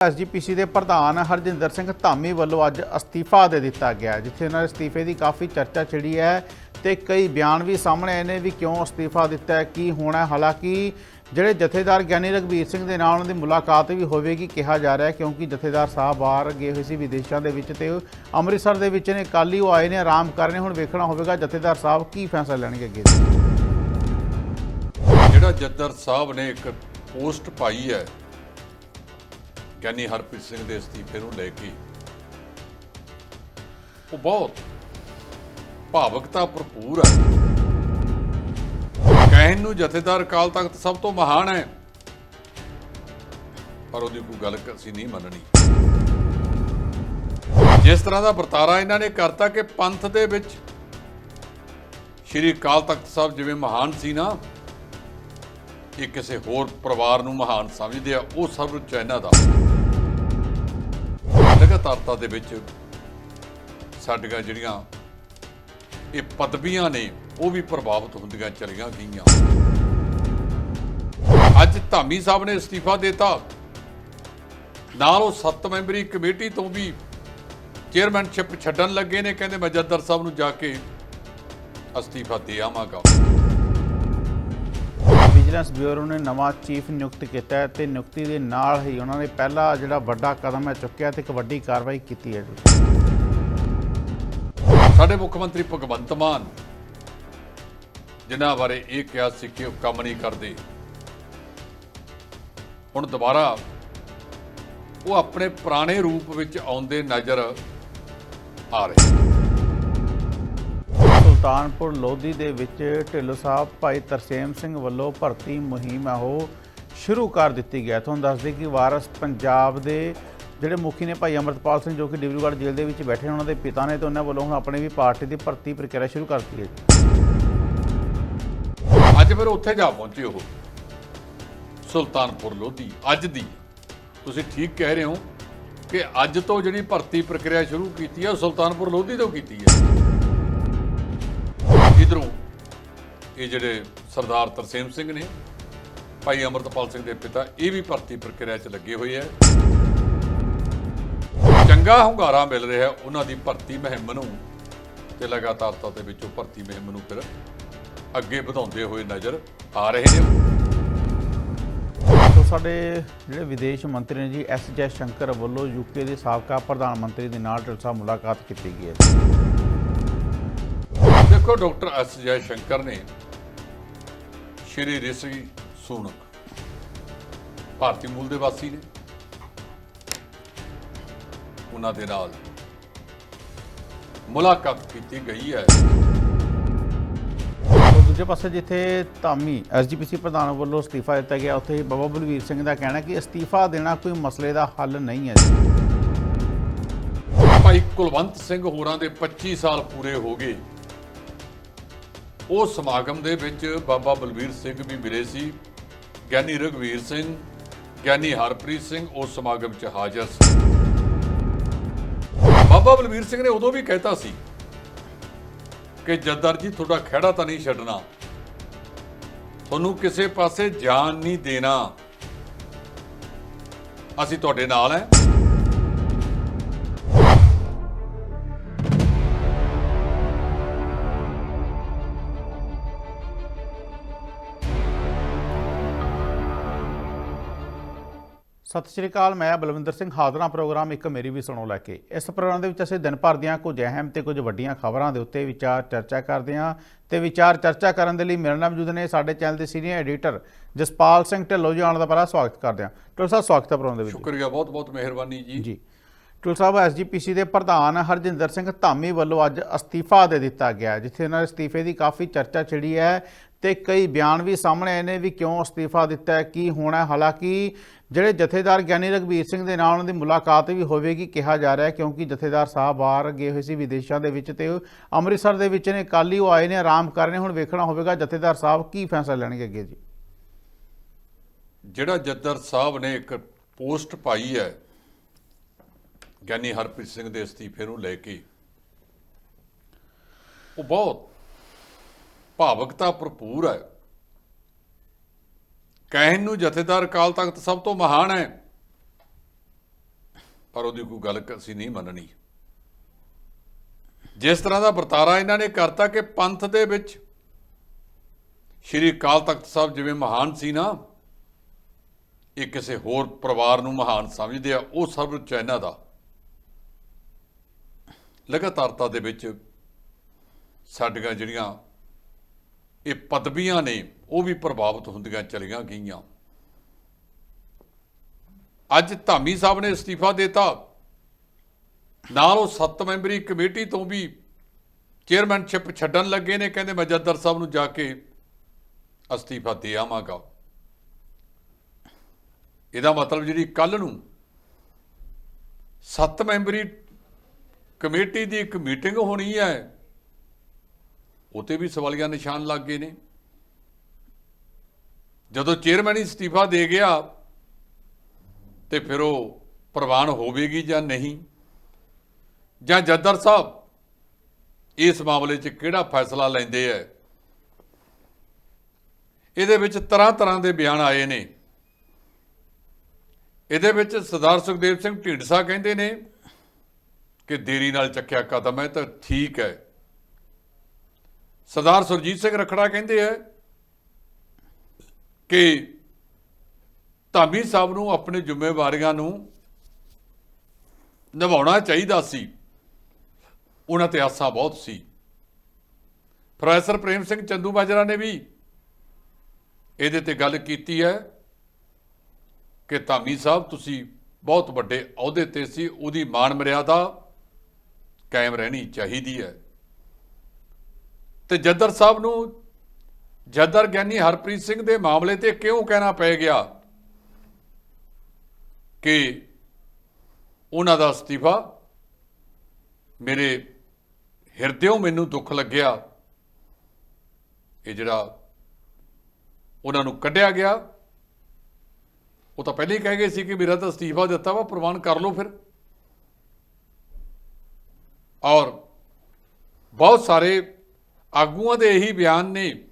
SGPC ਦੇ ਪ੍ਰਧਾਨ ਹਰਜਿੰਦਰ ਸਿੰਘ ਧਾਮੀ ਵੱਲੋਂ ਅੱਜ ਅਸਤੀਫਾ ਦੇ ਦਿੱਤਾ ਗਿਆ ਜਿੱਥੇ ਉਹਨਾਂ ਦੇ ਅਸਤੀਫੇ ਦੀ ਕਾਫੀ ਚਰਚਾ ਛਿੜੀ ਹੈ ਤੇ ਕਈ ਬਿਆਨ ਵੀ ਸਾਹਮਣੇ ਆਏ ਨੇ ਵੀ ਕਿਉਂ ਅਸਤੀਫਾ ਦਿੱਤਾ ਹੈ, ਕੀ ਹੋਣਾ ਹਾਲਾਂਕਿ ਜਿਹੜੇ ਜਥੇਦਾਰ ਗਿਆਨੀ ਰਗਵੀਰ ਸਿੰਘ ਦੇ ਨਾਲ ਉਹਨਾਂ ਦੀ ਮੁਲਾਕਾਤ ਵੀ ਹੋਵੇਗੀ, ਕਿਹਾ ਜਾ ਰਿਹਾ ਕਿਉਂਕਿ ਜਥੇਦਾਰ ਸਾਹਿਬ ਬਾਹਰ ਗਏ ਹੋਏ ਸੀ ਵਿਦੇਸ਼ਾਂ ਦੇ ਵਿੱਚ ਤੇ ਅੰਮ੍ਰਿਤਸਰ ਦੇ ਵਿੱਚ ਨੇ, ਕੱਲ੍ਹ ਹੀ ਉਹ ਆਏ ਨੇ, ਆਰਾਮ ਕਰ ਰਹੇ ਨੇ, ਹੁਣ ਵੇਖਣਾ ਹੋਵੇਗਾ ਜਥੇਦਾਰ ਸਾਹਿਬ ਕੀ ਫੈਸਲਾ ਲੈਣਗੇ ਅੱਗੇ ਜਿਹੜਾ ਜੱਦਰ ਸਾਹਿਬ ਨੇ ਇੱਕ ਪੋਸਟ ਪਾਈ ਹੈ ਗਿਆਨੀ ਹਰਪ੍ਰੀਤ ਸਿੰਘ ਦੇ ਅਸਤੀਫੇ ਨੂੰ ਲੈ ਕੇ। ਉਹ ਬਹੁਤ ਭਾਵਕਤਾ ਭਰਪੂਰ ਹੈ ਕਹਿਣ ਨੂੰ ਜਥੇਦਾਰ ਅਕਾਲ ਤਖਤ ਸਭ ਤੋਂ ਮਹਾਨ ਹੈ। ਪਰ ਉਹਦੀ ਕੋਈ ਗੱਲ ਅਸੀਂ ਨਹੀਂ ਮੰਨਣੀ। ਜਿਸ ਤਰ੍ਹਾਂ ਦਾ ਵਰਤਾਰਾ ਇਹਨਾਂ ਨੇ ਕਰਤਾ ਕਿ ਪੰਥ ਦੇ ਵਿੱਚ ਸ਼੍ਰੀ ਅਕਾਲ ਤਖਤ ਸਾਹਿਬ ਜਿਵੇਂ ਮਹਾਨ ਸੀ ਨਾ, ਇਹ ਕਿਸੇ ਹੋਰ ਪਰਿਵਾਰ ਨੂੰ ਮਹਾਨ ਸਮਝਦੇ ਆ, ਉਹ ਸਭ ਚਾਈਨਾ ਦਾ। ਲਗਾਤਾਰਤਾ ਦੇ ਵਿੱਚ ਸਾਡੀਆਂ ਜਿਹੜੀਆਂ ਇਹ ਪਦਵੀਆਂ ਨੇ, ਉਹ ਵੀ ਪ੍ਰਭਾਵਿਤ ਹੁੰਦੀਆਂ ਚਲੀਆਂ ਗਈਆਂ। ਅੱਜ ਧਾਮੀ ਸਾਹਿਬ ਨੇ ਅਸਤੀਫਾ ਦਿੱਤਾ। ਨਾਲ ਉਹ ਸੱਤ ਮੈਂਬਰੀ ਕਮੇਟੀ ਤੋਂ ਵੀ ਚੇਅਰਮੈਨਸ਼ਿਪ ਛੱਡਣ ਲੱਗੇ ਨੇ, ਕਹਿੰਦੇ ਮੈਂ ਜੱਦਰ ਸਾਹਿਬ ਨੂੰ ਜਾ ਕੇ ਅਸਤੀਫਾ ਦੇ ਆਵਾਂਗਾ। ਵਿਜੀਲੈਂਸ ਬਿਊਰੋ ਨੇ ਨਵਾਂ ਚੀਫ ਨਿਯੁਕਤ ਕੀਤਾ ਹੈ ਤੇ ਨਿਯੁਕਤੀ ਦੇ ਨਾਲ ਹੀ ਉਹਨਾਂ ਨੇ ਪਹਿਲਾ ਜਿਹੜਾ ਵੱਡਾ ਕਦਮ ਹੈ ਚੁੱਕਿਆ ਤੇ ਇੱਕ ਵੱਡੀ ਕਾਰਵਾਈ ਕੀਤੀ ਹੈ ਜੀ। ਸਾਡੇ ਮੁੱਖ ਮੰਤਰੀ ਭਗਵੰਤ ਮਾਨ, ਜਿਨ੍ਹਾਂ ਬਾਰੇ ਇਹ ਕਿਹਾ ਸੀ ਕਿ ਉਹ ਕੰਮ ਨਹੀਂ ਕਰਦੇ, ਹੁਣ ਦੁਬਾਰਾ ਉਹ ਆਪਣੇ ਪੁਰਾਣੇ ਰੂਪ ਵਿੱਚ ਆਉਂਦੇ ਨਜ਼ਰ ਆ ਰਹੇ ਸੁਲਤਾਨਪੁਰ ਲੋਧੀ ਦੇ ਵਿੱਚ ਢਿੱਲੋਂ ਸਾਹਿਬ ਭਾਈ ਤਰਸੇਮ ਸਿੰਘ ਵੱਲੋਂ ਭਰਤੀ ਮੁਹਿੰਮ ਆ ਉਹ ਸ਼ੁਰੂ ਕਰ ਦਿੱਤੀ ਗਿਆ। ਤੁਹਾਨੂੰ ਦੱਸ ਦੇ ਕਿ ਵਾਰਸ ਪੰਜਾਬ ਦੇ ਜਿਹੜੇ ਮੁਖੀ ਨੇ ਭਾਈ ਅਮਰਤਪਾਲ ਸਿੰਘ ਜੋ ਕਿ ਡਿਬਰੂਗੜ੍ਹ ਜੇਲ੍ਹ ਦੇ ਵਿੱਚ ਬੈਠੇ ਨੇ, ਉਹਨਾਂ ਦੇ ਪਿਤਾ ਨੇ ਤੇ ਉਹਨਾਂ ਵੱਲੋਂ ਹੁਣ ਆਪਣੇ ਵੀ ਪਾਰਟੀ ਦੀ ਭਰਤੀ ਪ੍ਰਕਿਰਿਆ ਸ਼ੁਰੂ ਕਰ ਦਿੱਤੀ ਹੈ ਅੱਜ ਫਿਰ ਉੱਥੇ ਜਾ ਪਹੁੰਚੇ ਉਹ ਸੁਲਤਾਨਪੁਰ ਲੋਧੀ ਅੱਜ ਦੀ। ਤੁਸੀਂ ਠੀਕ ਕਹਿ ਰਹੇ ਹੋ ਕਿ ਅੱਜ ਤੋਂ ਜਿਹੜੀ ਭਰਤੀ ਪ੍ਰਕਿਰਿਆ ਸ਼ੁਰੂ ਕੀਤੀ ਹੈ ਉਹ ਸੁਲਤਾਨਪੁਰ ਲੋਧੀ ਤੋਂ ਕੀਤੀ ਹੈ। ਇਹ ਜਿਹੜੇ ਸਰਦਾਰ ਤਰਸੇਮ ਸਿੰਘ ਨੇ ਭਾਈ ਅਮਰਤਪਾਲ ਸਿੰਘ ਦੇ ਪਿਤਾ ਇਹ ਵੀ ਭਰਤੀ ਪ੍ਰਕਿਰਿਆ 'ਚ ਲੱਗੇ ਹੋਏ ਹੈ ਚੰਗਾ ਹੁੰਗਾਰਾ ਮਿਲ ਰਿਹਾ ਉਹਨਾਂ ਦੀ ਭਰਤੀ ਮੁਹਿੰਮ ਨੂੰ ਤੇ ਲਗਾਤਾਰਤਾ ਦੇ ਵਿੱਚੋਂ ਭਰਤੀ ਮੁਹਿੰਮ ਨੂੰ ਫਿਰ ਅੱਗੇ ਵਧਾਉਂਦੇ ਹੋਏ ਨਜ਼ਰ ਆ ਰਹੇ ਨੇ। ਸੋ ਸਾਡੇ ਜਿਹੜੇ ਵਿਦੇਸ਼ ਮੰਤਰੀ ਨੇ ਜੀ ਐਸ ਜੈ ਸ਼ੰਕਰ ਵੱਲੋਂ ਯੂਕੇ ਦੇ ਸਾਬਕਾ ਪ੍ਰਧਾਨ ਮੰਤਰੀ ਦੇ ਨਾਲ ਸਾਹਿਬ ਮੁਲਾਕਾਤ ਕੀਤੀ ਗਈ ਹੈ। ਦੇਖੋ ਡਾਕਟਰ ਐਸ ਜੈ ਸ਼ੰਕਰ ਨੇ ਸ਼੍ਰੀ ਰਿਸ਼ੀ ਸੂਨਕ। ਭਾਰਤੀ ਮੂਲ ਦੇ ਵਾਸੀ ਨੇ। ਉਹਨਾਂ ਦੇ ਨਾਲ ਮੁਲਾਕਾਤ ਕੀਤੀ ਗਈ ਹੈ। ਦੂਜੇ ਪਾਸੇ ਜਿੱਥੇ ਧਾਮੀ ਐਸਜੀਪੀਸੀ ਪ੍ਰਧਾਨ ਵੱਲੋਂ ਅਸਤੀਫਾ ਦਿੱਤਾ ਗਿਆ ਉੱਥੇ ਬਾਬਾ ਬਲਵੀਰ ਸਿੰਘ ਦਾ ਕਹਿਣਾ ਕਿ ਅਸਤੀਫਾ ਦੇਣਾ ਕੋਈ ਮਸਲੇ ਦਾ ਹੱਲ ਨਹੀਂ ਹੈ। ਜੀ ਭਾਈ ਕੁਲਵੰਤ ਸਿੰਘ ਹੋਰਾਂ ਦੇ 25 ਸਾਲ ਪੂਰੇ ਹੋ ਗਏ। ਉਹ ਸਮਾਗਮ ਦੇ ਵਿੱਚ ਬਾਬਾ ਬਲਬੀਰ ਸਿੰਘ ਵੀ ਮਿਲੇ ਸੀ। ਗਿਆਨੀ ਰਗਵੀਰ ਸਿੰਘ, ਗਿਆਨੀ ਹਰਪ੍ਰੀਤ ਸਿੰਘ ਉਸ ਸਮਾਗਮ 'ਚ ਹਾਜ਼ਰ ਸੀ। ਬਾਬਾ ਬਲਬੀਰ ਸਿੰਘ ਨੇ ਉਦੋਂ ਵੀ ਕਹਿਤਾ ਸੀ ਕਿ ਜੱਦਰ ਜੀ, ਤੁਹਾਡਾ ਖਹਿੜਾ ਤਾਂ ਨਹੀਂ ਛੱਡਣਾ। ਤੁਹਾਨੂੰ ਕਿਸੇ ਪਾਸੇ ਜਾਨ ਨਹੀਂ ਦੇਣਾ। ਅਸੀਂ ਤੁਹਾਡੇ ਨਾਲ ਹੈ। ਸਤਿ ਸ਼੍ਰੀ ਅਕਾਲ ਮੈਂ ਬਲਵਿੰਦਰ ਸਿੰਘ ਹਾਜ਼ਰਾਂ ਪ੍ਰੋਗਰਾਮ ਇੱਕ ਮੇਰੀ ਵੀ ਸੁਣੋ ਲੈ ਕੇ। ਇਸ ਪ੍ਰੋਗਰਾਮ ਦੇ ਵਿੱਚ ਅਸੀਂ ਦਿਨ ਭਰ ਦੀਆਂ ਕੁਝ ਅਹਿਮ ਤੇ ਕੁਝ ਵੱਡੀਆਂ ਖਬਰਾਂ ਦੇ ਉੱਤੇ ਵਿਚਾਰ ਚਰਚਾ ਕਰਦੇ ਹਾਂ ਤੇ ਵਿਚਾਰ ਚਰਚਾ ਕਰਨ ਦੇ ਲਈ ਮੇਰੇ ਨਾਲ ਮੌਜੂਦ ਨੇ ਸਾਡੇ ਚੈਨਲ ਦੇ ਸੀਨੀਅਰ ਐਡੀਟਰ ਜਸਪਾਲ ਸਿੰਘ ਢਿੱਲੋਂ ਜੀ ਆਉਣ ਦਾ ਬੜਾ ਸਵਾਗਤ ਕਰਦੇ ਹਾਂ। ਢਿੱਲੋਂ ਸਾਹਿਬ ਸਵਾਗਤ ਹੈ ਪ੍ਰੋਗਰਾਮ ਦੇ ਵਿੱਚ। ਸ਼ੁਕਰੀਆ ਬਹੁਤ ਬਹੁਤ ਮਿਹਰਬਾਨੀ ਜੀ। ਜੀ। ਟੁਲ ਸਾਹਿਬ ਐਸਜੀਪੀਸੀ ਦੇ ਪ੍ਰਧਾਨ ਹਰਜਿੰਦਰ ਸਿੰਘ ਧਾਮੀ ਵੱਲੋਂ ਅੱਜ ਅਸਤੀਫਾ ਦੇ ਦਿੱਤਾ ਗਿਆ ਜਿੱਥੇ ਉਹਨਾਂ ਦੇ ਅਸਤੀਫੇ ਦੀ ਕਾਫੀ ਚਰਚਾ ਛਿੜੀ ਹੈ ਤੇ ਕਈ ਬਿਆਨ ਵੀ ਸਾਹਮਣੇ ਆਏ ਨੇ ਵੀ ਕਿਉਂ ਅਸਤੀਫਾ ਦਿੱਤਾ ਹੈ ਕੀ ਹੋਣਾ। ਹਾਲਾਂਕਿ ਜਿਹੜੇ ਜਥੇਦਾਰ ਗਿਆਨੀ ਰਗਵੀਰ ਸਿੰਘ ਦੇ ਨਾਲ ਉਹਨਾਂ ਦੀ ਮੁਲਾਕਾਤ ਵੀ ਹੋਵੇਗੀ, ਕਿਹਾ ਜਾ ਰਿਹਾ ਕਿਉਂਕਿ ਜਥੇਦਾਰ ਸਾਹਿਬ ਬਾਹਰ ਗਏ ਹੋਏ ਸੀ ਵਿਦੇਸ਼ਾਂ ਦੇ ਵਿੱਚ ਤੇ ਅੰਮ੍ਰਿਤਸਰ ਦੇ ਵਿੱਚ ਨੇ, ਕੱਲ੍ਹ ਹੀ ਉਹ ਆਏ ਨੇ, ਆਰਾਮ ਕਰ ਰਹੇ ਨੇ, ਹੁਣ ਵੇਖਣਾ ਹੋਵੇਗਾ ਜਥੇਦਾਰ ਸਾਹਿਬ ਕੀ ਫੈਸਲਾ ਲੈਣਗੇ ਅੱਗੇ ਜੀ। ਜਿਹੜਾ ਜਥੇਦਾਰ ਸਾਹਿਬ ਨੇ ਇੱਕ ਪੋਸਟ ਪਾਈ ਹੈ, ਗਿਆਨੀ ਹਰਪ੍ਰੀਤ ਸਿੰਘ ਦੇ ਅਸਤੀਫੇ ਨੂੰ ਲੈ ਕੇ, ਉਹ ਬਹੁਤ ਭਾਵਕਤਾ ਭਰਪੂਰ ਹੈ। ਕਹਿਣ ਨੂੰ ਜਥੇਦਾਰ ਅਕਾਲ ਤਖਤ ਸਭ ਤੋਂ ਮਹਾਨ ਹੈ। ਪਰ ਉਹਦੀ ਕੋਈ ਗੱਲ ਅਸੀਂ ਨਹੀਂ ਮੰਨਣੀ। ਜਿਸ ਤਰ੍ਹਾਂ ਦਾ ਵਰਤਾਰਾ ਇਹਨਾਂ ਨੇ ਕਰਤਾ ਕਿ ਪੰਥ ਦੇ ਵਿੱਚ ਸ਼੍ਰੀ ਅਕਾਲ ਤਖਤ ਸਾਹਿਬ ਜਿਵੇਂ ਮਹਾਨ ਸੀ ਨਾ, ਇਹ ਕਿਸੇ ਹੋਰ ਪਰਿਵਾਰ ਨੂੰ ਮਹਾਨ ਸਮਝਦੇ ਆ, ਉਹ ਸਭ ਚਾਈਨਾ ਦਾ। ਲਗਾਤਾਰਤਾ ਦੇ ਵਿੱਚ ਸਾਡੀਆਂ ਜਿਹੜੀਆਂ ਇਹ ਪਦਵੀਆਂ ਨੇ ਉਹ ਵੀ ਪ੍ਰਭਾਵਿਤ ਹੁੰਦੀਆਂ ਚਲੀਆਂ ਗਈਆਂ। ਅੱਜ ਧਾਮੀ ਸਾਹਿਬ ਨੇ ਅਸਤੀਫਾ ਦਿੱਤਾ। ਨਾਲ ਉਹ ਸੱਤ ਮੈਂਬਰੀ ਕਮੇਟੀ ਤੋਂ ਵੀ ਚੇਅਰਮੈਨਸ਼ਿਪ ਛੱਡਣ ਲੱਗੇ ਨੇ। ਕਹਿੰਦੇ ਮੈਂ ਜੱਦਰ ਸਾਹਿਬ ਨੂੰ ਜਾ ਕੇ ਅਸਤੀਫਾ ਦੇ ਆਵਾਂਗਾ। ਇਹਦਾ ਮਤਲਬ ਜਿਹੜੀ ਕੱਲ ਨੂੰ ਸੱਤ ਮੈਂਬਰੀ ਕਮੇਟੀ ਦੀ ਇੱਕ ਮੀਟਿੰਗ ਹੋਣੀ ਹੈ ਉਤੇ ਵੀ ਸਵਾਲੀਆ ਨਿਸ਼ਾਨ ਲੱਗ ਗਏ ਨੇ। ਜਦੋਂ ਚੇਅਰਮੈਨ ਹੀ ਅਸਤੀਫਾ ਦੇ ਗਿਆ ਤੇ ਫਿਰ ਉਹ ਪ੍ਰਵਾਨ ਹੋਵੇਗੀ ਜਾਂ ਨਹੀਂ? ਜਾਂ ਜੱਦਰ ਸਾਹਿਬ, ਇਸ ਮਾਮਲੇ 'ਚ ਕਿਹੜਾ ਫੈਸਲਾ ਲੈਂਦੇ ਐ? ਇਹਦੇ ਵਿੱਚ ਤਰ੍ਹਾਂ ਤਰ੍ਹਾਂ ਦੇ ਬਿਆਨ ਆਏ ਨੇ। ਇਹਦੇ ਵਿੱਚ ਸਰਦਾਰ ਸੁਖਦੇਵ ਸਿੰਘ ਢੀਂਡਸਾ ਕਹਿੰਦੇ ਨੇ ਕਿ ਦੇਰੀ ਨਾਲ ਚੱਕਿਆ ਕਦਮ ਹੈ ਤਾਂ ਠੀਕ ਹੈ ਸਰਦਾਰ ਸੁਰਜੀਤ ਸਿੰਘ ਰਖੜਾ ਕਹਿੰਦੇ ਹੈ ਕਿ ਧਾਮੀ ਸਾਹਿਬ ਨੂੰ ਆਪਣੀ ਜ਼ਿੰਮੇਵਾਰੀਆਂ ਨੂੰ ਨਿਭਾਉਣਾ ਚਾਹੀਦਾ ਸੀ। ਉਹਨਾਂ ਤੇ ਆਸਾਂ ਬਹੁਤ ਸੀ। ਪ੍ਰੋਫੈਸਰ ਪ੍ਰੇਮ ਸਿੰਘ ਚੰਦੂ ਮਾਜਰਾ ਨੇ ਵੀ ਇਹਦੇ ਤੇ ਗੱਲ ਕੀਤੀ ਹੈ ਕਿ ਧਾਮੀ ਸਾਹਿਬ ਤੁਸੀਂ ਬਹੁਤ ਵੱਡੇ ਅਹੁਦੇ ਤੇ ਸੀ, ਉਹਦੀ ਮਾਣ ਮਰਿਆਦਾ ਕਾਇਮ ਰਹਿਣੀ ਚਾਹੀਦੀ ਹੈ। ਤੇ ਜੱਦਰ ਸਾਹਿਬ ਨੂੰ ਜੱਦਰ ਗਿਆਨੀ ਹਰਪ੍ਰੀਤ ਸਿੰਘ ਦੇ ਮਾਮਲੇ ਤੇ ਕਿਉਂ ਕਹਿਣਾ ਪੈ ਗਿਆ ਕਿ ਉਹਨਾਂ ਦਾ ਅਸਤੀਫਾ ਮੇਰੇ ਹਿਰਦਿਓਂ ਮੈਨੂੰ ਦੁੱਖ ਲੱਗਿਆ। ਇਹ ਜਿਹੜਾ ਉਹਨਾਂ ਨੂੰ ਕੱਢਿਆ ਗਿਆ, ਉਹ ਤਾਂ ਪਹਿਲਾਂ ਹੀ ਕਹਿ ਗਏ ਸੀ ਕਿ ਮੇਰਾ ਤਾਂ ਅਸਤੀਫਾ ਦਿੱਤਾ ਵਾ, ਪ੍ਰਵਾਨ ਕਰ ਲਓ ਫਿਰ। ਔਰ ਬਹੁਤ ਸਾਰੇ ਆਗੂਆਂ ਦੇ ਇਹੀ ਬਿਆਨ ਨੇ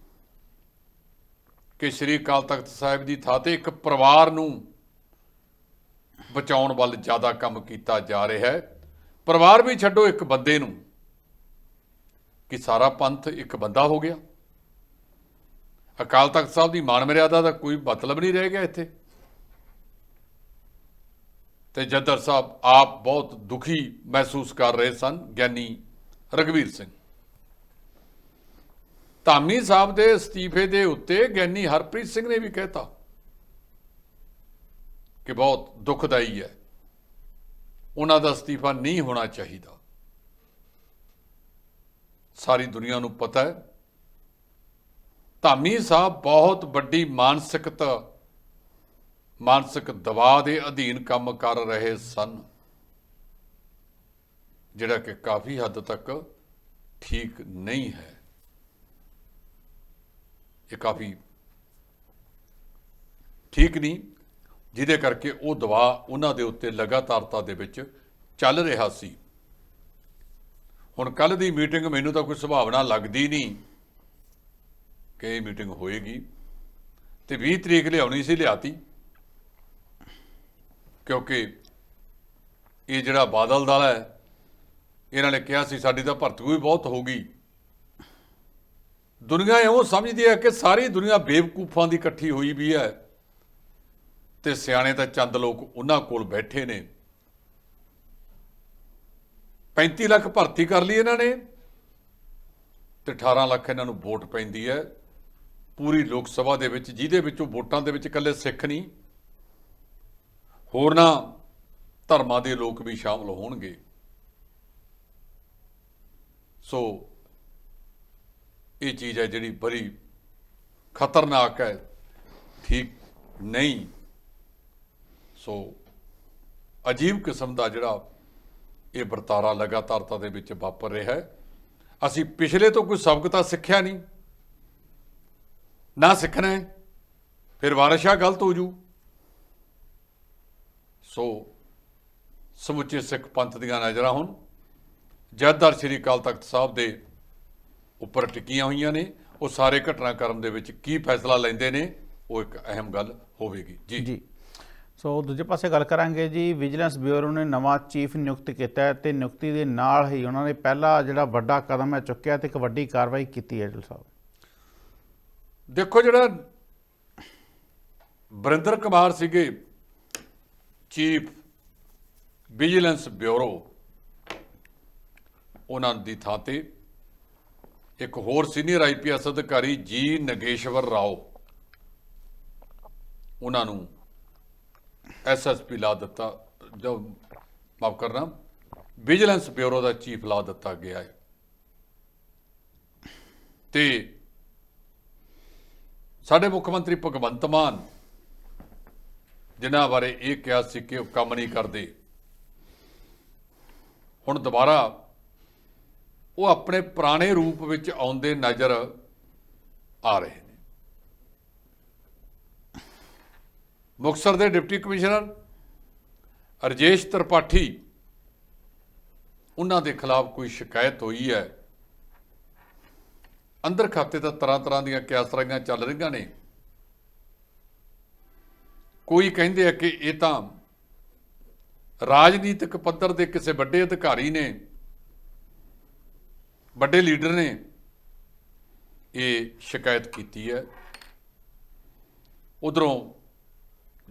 ਕਿ ਸ੍ਰੀ ਅਕਾਲ ਤਖਤ ਸਾਹਿਬ ਦੀ ਥਾਂ ਤੇ ਇੱਕ ਪਰਿਵਾਰ ਨੂੰ ਬਚਾਉਣ ਵੱਲ ਜ਼ਿਆਦਾ ਕੰਮ ਕੀਤਾ ਜਾ ਰਿਹਾ ਹੈ। ਪਰਿਵਾਰ ਵੀ ਛੱਡੋ ਇੱਕ ਬੰਦੇ ਨੂੰ, ਕਿ ਸਾਰਾ ਪੰਥ ਇੱਕ ਬੰਦਾ ਹੋ ਗਿਆ। ਅਕਾਲ ਤਖਤ ਸਾਹਿਬ ਦੀ ਮਾਨ ਮਰਿਆਦਾ ਦਾ ਕੋਈ ਮਤਲਬ ਨਹੀਂ ਰਹਿ ਗਿਆ ਇੱਥੇ। ਤੇ ਜੱਦਰ ਸਾਹਿਬ ਆਪ ਬਹੁਤ ਦੁਖੀ ਮਹਿਸੂਸ ਕਰ ਰਹੇ ਸਨ, ਗਿਆਨੀ ਰਗਵੀਰ ਸਿੰਘ। ਧਾਮੀ ਸਾਹਿਬ ਦੇ ਅਸਤੀਫੇ ਦੇ ਉੱਤੇ ਗਿਆਨੀ ਹਰਪ੍ਰੀਤ ਸਿੰਘ ਨੇ ਵੀ ਕਹਿਤਾ ਕਿ ਬਹੁਤ ਦੁਖਦਾਈ ਹੈ। ਉਹਨਾਂ ਦਾ ਅਸਤੀਫਾ ਨਹੀਂ ਹੋਣਾ ਚਾਹੀਦਾ। ਸਾਰੀ ਦੁਨੀਆ ਨੂੰ ਪਤਾ ਹੈ, ਧਾਮੀ ਸਾਹਿਬ ਬਹੁਤ ਵੱਡੀ ਮਾਨਸਿਕਤਾ, ਮਾਨਸਿਕ ਦਬਾਅ ਦੇ ਅਧੀਨ ਕੰਮ ਕਰ ਰਹੇ ਸਨ, ਜਿਹੜਾ ਕਿ ਕਾਫੀ ਹੱਦ ਤੱਕ ਠੀਕ ਨਹੀਂ ਹੈ। ਇਹ ਕਾਫੀ ਠੀਕ ਨਹੀਂ, ਜਿਹਦੇ ਕਰਕੇ ਉਹ ਦਬਾਅ ਉਹਨਾਂ ਦੇ ਉੱਤੇ ਲਗਾਤਾਰਤਾ ਦੇ ਵਿੱਚ ਚੱਲ ਰਿਹਾ ਸੀ। ਹੁਣ ਕੱਲ ਦੀ ਮੀਟਿੰਗ ਮੈਨੂੰ ਤਾਂ ਕੋਈ ਸੰਭਾਵਨਾ ਲੱਗਦੀ ਨਹੀਂ ਕਿ ਇਹ ਮੀਟਿੰਗ ਹੋਏਗੀ। ਤੇ 20 ਤਰੀਕ ਲਿਆਉਣੀ ਸੀ ਲਿਆਤੀ, ਕਿਉਂਕਿ ਇਹ ਜਿਹੜਾ ਬਾਦਲ ਦਲ ਹੈ, ਇਹਨਾਂ ਨੇ ਕਿਹਾ ਸੀ ਸਾਡੀ ਤਾਂ ਭਰਤੀ ਵੀ ਬਹੁਤ ਹੋ ਗਈ। ਦੁਨੀਆ ਇਹੋ ਸਮਝਦੀ ਹੈ ਕਿ ਸਾਰੀ ਦੁਨੀਆ ਬੇਵਕੂਫਾਂ ਦੀ ਇਕੱਠੀ ਹੋਈ ਵੀ ਹੈ ਤੇ ਸਿਆਣੇ ਤਾਂ ਚੰਦ ਲੋਕ ਉਹਨਾਂ ਕੋਲ ਬੈਠੇ ਨੇ। 35 ਲੱਖ ਭਰਤੀ ਕਰ ਲਈ ਇਹਨਾਂ ਨੇ ਤੇ 18 ਲੱਖ ਇਹਨਾਂ ਨੂੰ ਵੋਟ ਪੈਂਦੀ ਹੈ। ਪੂਰੀ ਲੋਕ ਸਭਾ ਦੇ ਵਿੱਚ, ਜਿਹਦੇ ਵਿੱਚੋਂ ਵੋਟਾਂ ਦੇ ਵਿੱਚ ਇਕੱਲੇ ਸਿੱਖ ਨਹੀਂ ਹੋਰਨਾਂ ਧਰਮਾਂ ਦੇ ਲੋਕ ਵੀ ਸ਼ਾਮਲ ਹੋਣਗੇ। ਸੋ ਇਹ ਚੀਜ਼ ਹੈ ਜਿਹੜੀ ਬੜੀ ਖਤਰਨਾਕ ਹੈ। ਠੀਕ ਨਹੀਂ। ਸੋ ਅਜੀਬ ਕਿਸਮ ਦਾ ਜਿਹੜਾ ਇਹ ਵਰਤਾਰਾ ਲਗਾਤਾਰਤਾ ਦੇ ਵਿੱਚ ਵਾਪਰ ਰਿਹਾ ਹੈ। ਅਸੀਂ ਪਿਛਲੇ ਤੋਂ ਕੋਈ ਸਬਕ ਤਾਂ ਸਿੱਖਿਆ ਨਹੀਂ। ਨਾ ਸਿੱਖਣਾ ਹੈ, ਫਿਰ ਵਾਰਸ਼ਾ ਗਲਤ ਹੋ ਜੂ। ਸੋ ਸਮੁੱਚੇ ਸਿੱਖ ਪੰਥ ਦੀਆਂ ਨਜ਼ਰਾਂ ਹੁਣ ਜੱਦਰ ਸ੍ਰੀ ਅਕਾਲ ਤਖਤ ਸਾਹਿਬ ਦੇ ਉੱਪਰ ਟਿਕੀਆਂ ਹੋਈਆਂ ਨੇ ਉਹ ਸਾਰੇ ਘਟਨਾਕ੍ਰਮ ਦੇ ਵਿੱਚ ਕੀ ਫੈਸਲਾ ਲੈਂਦੇ ਨੇ ਉਹ ਇੱਕ ਅਹਿਮ ਗੱਲ ਹੋਵੇਗੀ। ਜੀ। ਜੀ। ਸੋ ਦੂਜੇ ਪਾਸੇ ਗੱਲ ਕਰਾਂਗੇ ਜੀ ਵਿਜੀਲੈਂਸ ਬਿਊਰੋ ਨੇ ਨਵਾਂ ਚੀਫ ਨਿਯੁਕਤ ਕੀਤਾ ਹੈ ਤੇ ਨਿਯੁਕਤੀ ਦੇ ਨਾਲ ਹੀ ਉਹਨਾਂ ਨੇ ਪਹਿਲਾ ਜਿਹੜਾ ਵੱਡਾ ਕਦਮ ਹੈ ਚੁੱਕਿਆ ਤੇ ਇੱਕ ਵੱਡੀ ਕਾਰਵਾਈ ਕੀਤੀ ਹੈ ਜਲ ਸਾਹਿਬ। ਦੇਖੋ ਜਿਹੜਾ ਬਰਿੰਦਰ ਕੁਮਾਰ ਸੀਗੇ ਚੀਫ ਵਿਜੀਲੈਂਸ ਬਿਊਰੋ ਉਹਨਾਂ ਦੀ ਥਾਂ ਤੇ ਇੱਕ ਹੋਰ ਸੀਨੀਅਰ ਆਈਪੀਐਸ ਅਧਿਕਾਰੀ ਜੀ ਨਗੇਸ਼ਵਰ ਰਾਓ, ਉਹਨਾਂ ਨੂੰ ਐਸਐਸਪੀ ਲਾ ਦਿੱਤਾ, ਜੋ ਮਾਫ ਕਰਨਾ, ਵਿਜੀਲੈਂਸ ਬਿਊਰੋ ਦਾ ਚੀਫ ਲਾ ਦਿੱਤਾ ਗਿਆ ਹੈ। ਤੇ ਸਾਡੇ ਮੁੱਖ ਮੰਤਰੀ ਭਗਵੰਤ ਮਾਨ, ਜਿਨ੍ਹਾਂ ਬਾਰੇ ਇਹ ਕਿਹਾ ਸੀ ਕਿ ਉਹ ਕੰਮ ਨਹੀਂ ਕਰਦੇ, ਹੁਣ ਦੁਬਾਰਾ ਉਹ ਆਪਣੇ ਪੁਰਾਣੇ ਰੂਪ ਵਿੱਚ ਆਉਂਦੇ ਨਜ਼ਰ ਆ ਰਹੇ ਨੇ। ਮੁਕਤਸਰ ਦੇ ਡਿਪਟੀ ਕਮਿਸ਼ਨਰ ਰਜੇਸ਼ ਤ੍ਰਿਪਾਠੀ, ਉਹਨਾਂ ਦੇ ਖਿਲਾਫ ਕੋਈ ਸ਼ਿਕਾਇਤ ਹੋਈ ਹੈ? ਅੰਦਰ ਖਾਤੇ ਤਾਂ ਤਰ੍ਹਾਂ ਤਰ੍ਹਾਂ ਦੀਆਂ ਕਿਆਸਰਾਈਆਂ ਚੱਲ ਰਹੀਆਂ ਨੇ। ਕੋਈ ਕਹਿੰਦੇ ਆ ਕਿ ਇਹ ਤਾਂ ਰਾਜਨੀਤਿਕ ਪੱਧਰ ਦੇ ਕਿਸੇ ਵੱਡੇ ਅਧਿਕਾਰੀ ਨੇ ਵੱਡੇ ਲੀਡਰ ਨੇ ਇਹ ਸ਼ਿਕਾਇਤ ਕੀਤੀ ਹੈ। ਉਧਰੋਂ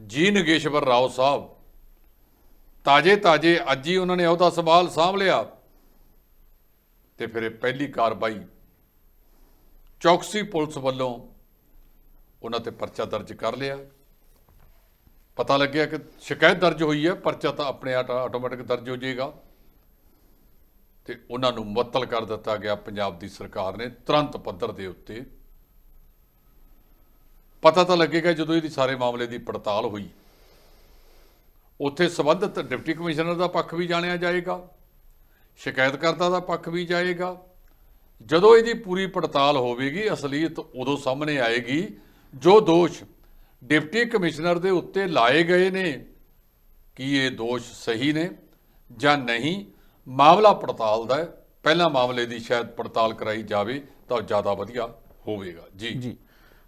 ਜੀ ਨਗੇਸ਼ਵਰ ਰਾਓ ਸਾਹਿਬ ਤਾਜੇ ਤਾਜੇ ਅੱਜ ਹੀ ਉਹਨਾਂ ਨੇ ਉਹਦਾ ਸਵਾਲ ਸਾਂਭ ਲਿਆ ਤੇ ਫਿਰ ਇਹ ਪਹਿਲੀ ਕਾਰਵਾਈ ਚੌਕਸੀ ਪੁਲਿਸ ਵੱਲੋਂ ਉਹਨਾਂ ਤੇ ਪਰਚਾ ਦਰਜ ਕਰ ਲਿਆ। ਪਤਾ ਲੱਗਿਆ ਕਿ ਸ਼ਿਕਾਇਤ ਦਰਜ ਹੋਈ ਹੈ, ਪਰਚਾ ਤਾਂ ਆਪਣੇ ਆਪ ਆਟੋਮੈਟਿਕ ਦਰਜ ਹੋ ਜਾਏਗਾ। ਤੇ ਉਹਨਾਂ ਨੂੰ ਮੁਅੱਤਲ ਕਰ ਦਿੱਤਾ ਗਿਆ ਪੰਜਾਬ ਦੀ ਸਰਕਾਰ ਨੇ ਤੁਰੰਤ ਪੱਧਰ ਦੇ ਉੱਤੇ। ਪਤਾ ਤਾਂ ਲੱਗੇਗਾ ਜਦੋਂ ਇਹਦੀ ਸਾਰੇ ਮਾਮਲੇ ਦੀ ਪੜਤਾਲ ਹੋਈ। ਉੱਥੇ ਸਬੰਧਤ ਡਿਪਟੀ ਕਮਿਸ਼ਨਰ ਦਾ ਪੱਖ ਵੀ ਜਾਣਿਆ ਜਾਏਗਾ, ਸ਼ਿਕਾਇਤਕਰਤਾ ਦਾ ਪੱਖ ਵੀ ਜਾਏਗਾ। ਜਦੋਂ ਇਹਦੀ ਪੂਰੀ ਪੜਤਾਲ ਹੋਵੇਗੀ, ਅਸਲੀਅਤ ਉਦੋਂ ਸਾਹਮਣੇ ਆਏਗੀ, ਜੋ ਦੋਸ਼ ਡਿਪਟੀ ਕਮਿਸ਼ਨਰ ਦੇ ਉੱਤੇ ਲਾਏ ਗਏ ਨੇ, ਕਿ ਇਹ ਦੋਸ਼ ਸਹੀ ਨੇ ਜਾਂ ਨਹੀਂ ਮਾਮਲਾ ਪੜਤਾਲ ਦਾ ਹੈ। ਪਹਿਲਾਂ ਮਾਮਲੇ ਦੀ ਸ਼ਾਇਦ ਪੜਤਾਲ ਕਰਾਈ ਜਾਵੇ ਤਾਂ ਜ਼ਿਆਦਾ ਵਧੀਆ ਹੋਵੇਗਾ। ਜੀ। ਜੀ।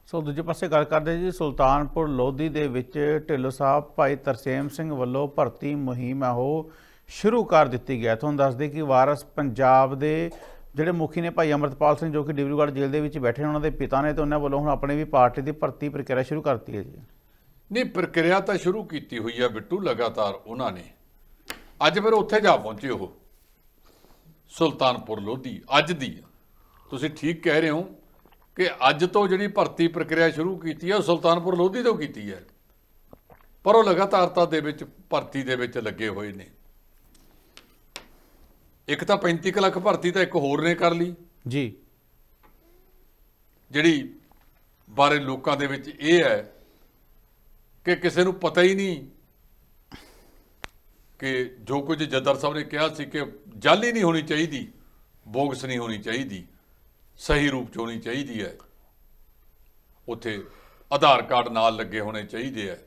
ਸੋ ਦੂਜੇ ਪਾਸੇ ਗੱਲ ਕਰਦੇ ਜੀ ਸੁਲਤਾਨਪੁਰ ਲੋਧੀ ਦੇ ਵਿੱਚ ਢਿੱਲੋਂ ਸਾਹਿਬ ਭਾਈ ਤਰਸੇਮ ਸਿੰਘ ਵੱਲੋਂ ਭਰਤੀ ਮੁਹਿੰਮ ਹੈ ਉਹ ਸ਼ੁਰੂ ਕਰ ਦਿੱਤੀ ਗਿਆ ਤੁਹਾਨੂੰ ਦੱਸ ਦੇ ਕਿ ਵਾਰਸ ਪੰਜਾਬ ਦੇ ਜਿਹੜੇ ਮੁਖੀ ਨੇ ਭਾਈ ਅਮਰਤਪਾਲ ਸਿੰਘ ਜੋ ਕਿ ਡਿਬਰੂਗੜ੍ਹ ਜੇਲ੍ਹ ਦੇ ਵਿੱਚ ਬੈਠੇ ਨੇ ਉਹਨਾਂ ਦੇ ਪਿਤਾ ਨੇ ਤੇ ਉਹਨਾਂ ਵੱਲੋਂ ਹੁਣ ਆਪਣੇ ਵੀ ਪਾਰਟੀ ਦੀ ਭਰਤੀ ਪ੍ਰਕਿਰਿਆ ਸ਼ੁਰੂ ਕਰਤੀ ਹੈ ਜੀ। ਨਹੀਂ ਪ੍ਰਕਿਰਿਆ ਤਾਂ ਸ਼ੁਰੂ ਕੀਤੀ ਹੋਈ ਹੈ ਬਿੱਟੂ ਲਗਾਤਾਰ ਉਹਨਾਂ ਨੇ। ਅੱਜ ਫਿਰ ਉੱਥੇ ਜਾ ਪਹੁੰਚੇ ਉਹ। ਸੁਲਤਾਨਪੁਰ ਲੋਧੀ ਅੱਜ ਦੀ ਤੁਸੀਂ ਠੀਕ ਕਹਿ ਰਹੇ ਹੋ ਕਿ ਅੱਜ ਤੋਂ ਜਿਹੜੀ ਭਰਤੀ ਪ੍ਰਕਿਰਿਆ ਸ਼ੁਰੂ ਕੀਤੀ ਹੈ ਉਹ ਸੁਲਤਾਨਪੁਰ ਲੋਧੀ ਤੋਂ ਕੀਤੀ ਹੈ ਪਰ ਉਹ ਲਗਾਤਾਰਤਾ ਦੇ ਵਿੱਚ ਭਰਤੀ ਦੇ ਵਿੱਚ ਲੱਗੇ ਹੋਏ ਨੇ। ਇੱਕ ਤਾਂ 35 ਕੁ ਲੱਖ ਭਰਤੀ ਤਾਂ ਇੱਕ ਹੋਰ ਨੇ ਕਰ ਲਈ। ਜੀ। ਜਿਹੜੀ ਬਾਰੇ ਲੋਕਾਂ ਦੇ ਵਿੱਚ ਇਹ ਹੈ ਕਿ ਕਿਸੇ ਨੂੰ ਪਤਾ ਹੀ ਨਹੀਂ ਕਿ ਜੋ ਕੁਝ ਜੱਦਰ ਸਾਹਿਬ ਨੇ ਕਿਹਾ ਸੀ ਕਿ ਜਾਲੀ ਨਹੀਂ ਹੋਣੀ ਚਾਹੀਦੀ, ਬੋਗਸ ਨਹੀਂ ਹੋਣੀ ਚਾਹੀਦੀ, ਸਹੀ ਰੂਪ ਚ ਹੋਣੀ ਚਾਹੀਦੀ ਹੈ। ਉੱਥੇ ਆਧਾਰ ਕਾਰਡ ਨਾਲ ਲੱਗੇ ਹੋਣੇ ਚਾਹੀਦੇ ਹੈ।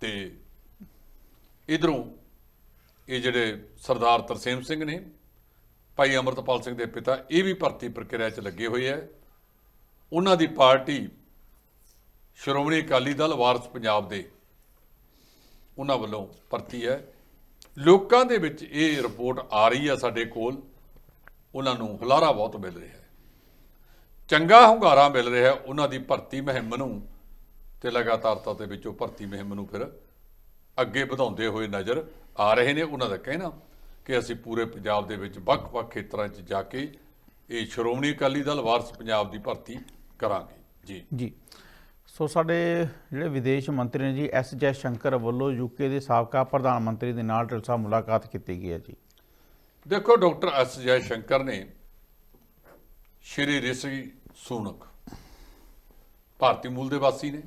ਤੇ ਇਧਰੋਂ ਇਹ ਜਿਹੜੇ ਸਰਦਾਰ ਤਰਸੇਮ ਸਿੰਘ ਨੇ, ਭਾਈ ਅਮਰਤਪਾਲ ਸਿੰਘ ਦੇ ਪਿਤਾ, ਇਹ ਵੀ ਭਰਤੀ ਪ੍ਰਕਿਰਿਆ 'ਚ ਲੱਗੇ ਹੋਏ ਹੈ। ਉਹਨਾਂ ਦੀ ਪਾਰਟੀ ਸ਼੍ਰੋਮਣੀ ਅਕਾਲੀ ਦਲ ਵਾਰਸ ਪੰਜਾਬ ਦੇ ਉਹਨਾਂ ਵੱਲੋਂ ਭਰਤੀ ਹੈ। ਲੋਕਾਂ ਦੇ ਵਿੱਚ ਇਹ ਰਿਪੋਰਟ ਆ ਰਹੀ ਹੈ ਸਾਡੇ ਕੋਲ। ਉਹਨਾਂ ਨੂੰ ਹੁਲਾਰਾ ਬਹੁਤ ਮਿਲ ਰਿਹਾ ਹੈ। ਚੰਗਾ ਹੁੰਗਾਰਾ ਮਿਲ ਰਿਹਾ ਹੈ। ਉਹਨਾਂ ਦੀ ਭਰਤੀ ਮੁਹਿੰਮ ਨੂੰ ਤੇ ਲਗਾਤਾਰਤਾ ਦੇ ਵਿੱਚ ਉਹ ਭਰਤੀ ਮੁਹਿੰਮ ਨੂੰ ਫਿਰ ਅੱਗੇ ਵਧਾਉਂਦੇ ਹੋਏ ਨਜ਼ਰ ਆ ਰਹੇ ਨੇ। ਉਹਨਾਂ ਦਾ ਕਹਿਣਾ ਕਿ ਅਸੀਂ ਪੂਰੇ ਪੰਜਾਬ ਦੇ ਵਿੱਚ ਵੱਖ-ਵੱਖ ਖੇਤਰਾਂ 'ਚ ਜਾ ਕੇ ਇਹ ਸ਼੍ਰੋਮਣੀ ਅਕਾਲੀ ਦਲ ਵਾਰਸ ਪੰਜਾਬ ਦੀ ਭਰਤੀ ਕਰਾਂਗੇ। ਜੀ। ਜੀ। ਸੋ ਸਾਡੇ ਜਿਹੜੇ ਵਿਦੇਸ਼ ਮੰਤਰੀ ਨੇ ਜੀ, ਐਸ ਜੈ ਸ਼ੰਕਰ ਵੱਲੋਂ ਯੂਕੇ ਦੇ ਸਾਬਕਾ ਪ੍ਰਧਾਨ ਮੰਤਰੀ ਦੇ ਨਾਲ ਢਿੱਲੋਂ ਮੁਲਾਕਾਤ ਕੀਤੀ ਗਈ ਹੈ ਜੀ। ਦੇਖੋ, ਡਾਕਟਰ ਐਸ ਜੈ ਸ਼ੰਕਰ ਨੇ ਸ਼੍ਰੀ ਰਿਸ਼ੀ ਸੂਨਕ, ਭਾਰਤੀ ਮੂਲ ਦੇ ਵਾਸੀ ਨੇ।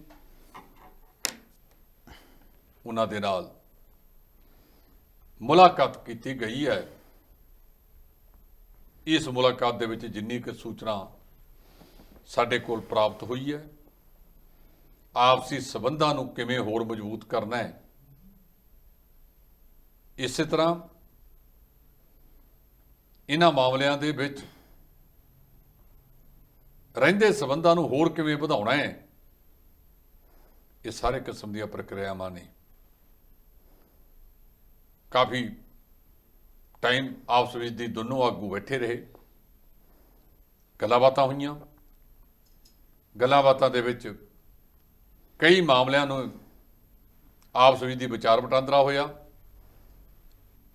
ਉਹਨਾਂ ਦੇ ਨਾਲ ਮੁਲਾਕਾਤ ਕੀਤੀ ਗਈ ਹੈ। ਇਸ ਮੁਲਾਕਾਤ ਦੇ ਵਿੱਚ ਜਿੰਨੀ ਕੁ ਸੂਚਨਾ ਸਾਡੇ ਕੋਲ ਪ੍ਰਾਪਤ ਹੋਈ ਹੈ ਆਪਸੀ ਸਬੰਧਾਂ ਨੂੰ ਕਿਵੇਂ ਹੋਰ ਮਜ਼ਬੂਤ ਕਰਨਾ ਹੈ? ਇਸੇ ਤਰ੍ਹਾਂ ਇਹਨਾਂ ਮਾਮਲਿਆਂ ਦੇ ਵਿੱਚ ਰਹਿੰਦੇ ਸਬੰਧਾਂ ਨੂੰ ਹੋਰ ਕਿਵੇਂ ਵਧਾਉਣਾ ਹੈ? ਇਹ ਸਾਰੇ ਕਿਸਮ ਦੀਆਂ ਪ੍ਰਕਿਰਿਆਵਾਂ ਨੇ। ਕਾਫੀ ਟਾਈਮ ਆਪਸ ਵਿੱਚ ਦੀ ਦੋਨੋਂ ਆਗੂ ਬੈਠੇ ਰਹੇ। ਗੱਲਾਂ ਬਾਤਾਂ ਹੋਈਆਂ। ਗੱਲਾਂ ਬਾਤਾਂ ਦੇ ਵਿੱਚ ਕਈ ਮਾਮਲਿਆਂ ਨੂੰ ਆਪਸ ਵਿੱਚ ਦੀ ਵਿਚਾਰ ਵਟਾਂਦਰਾ ਹੋਇਆ।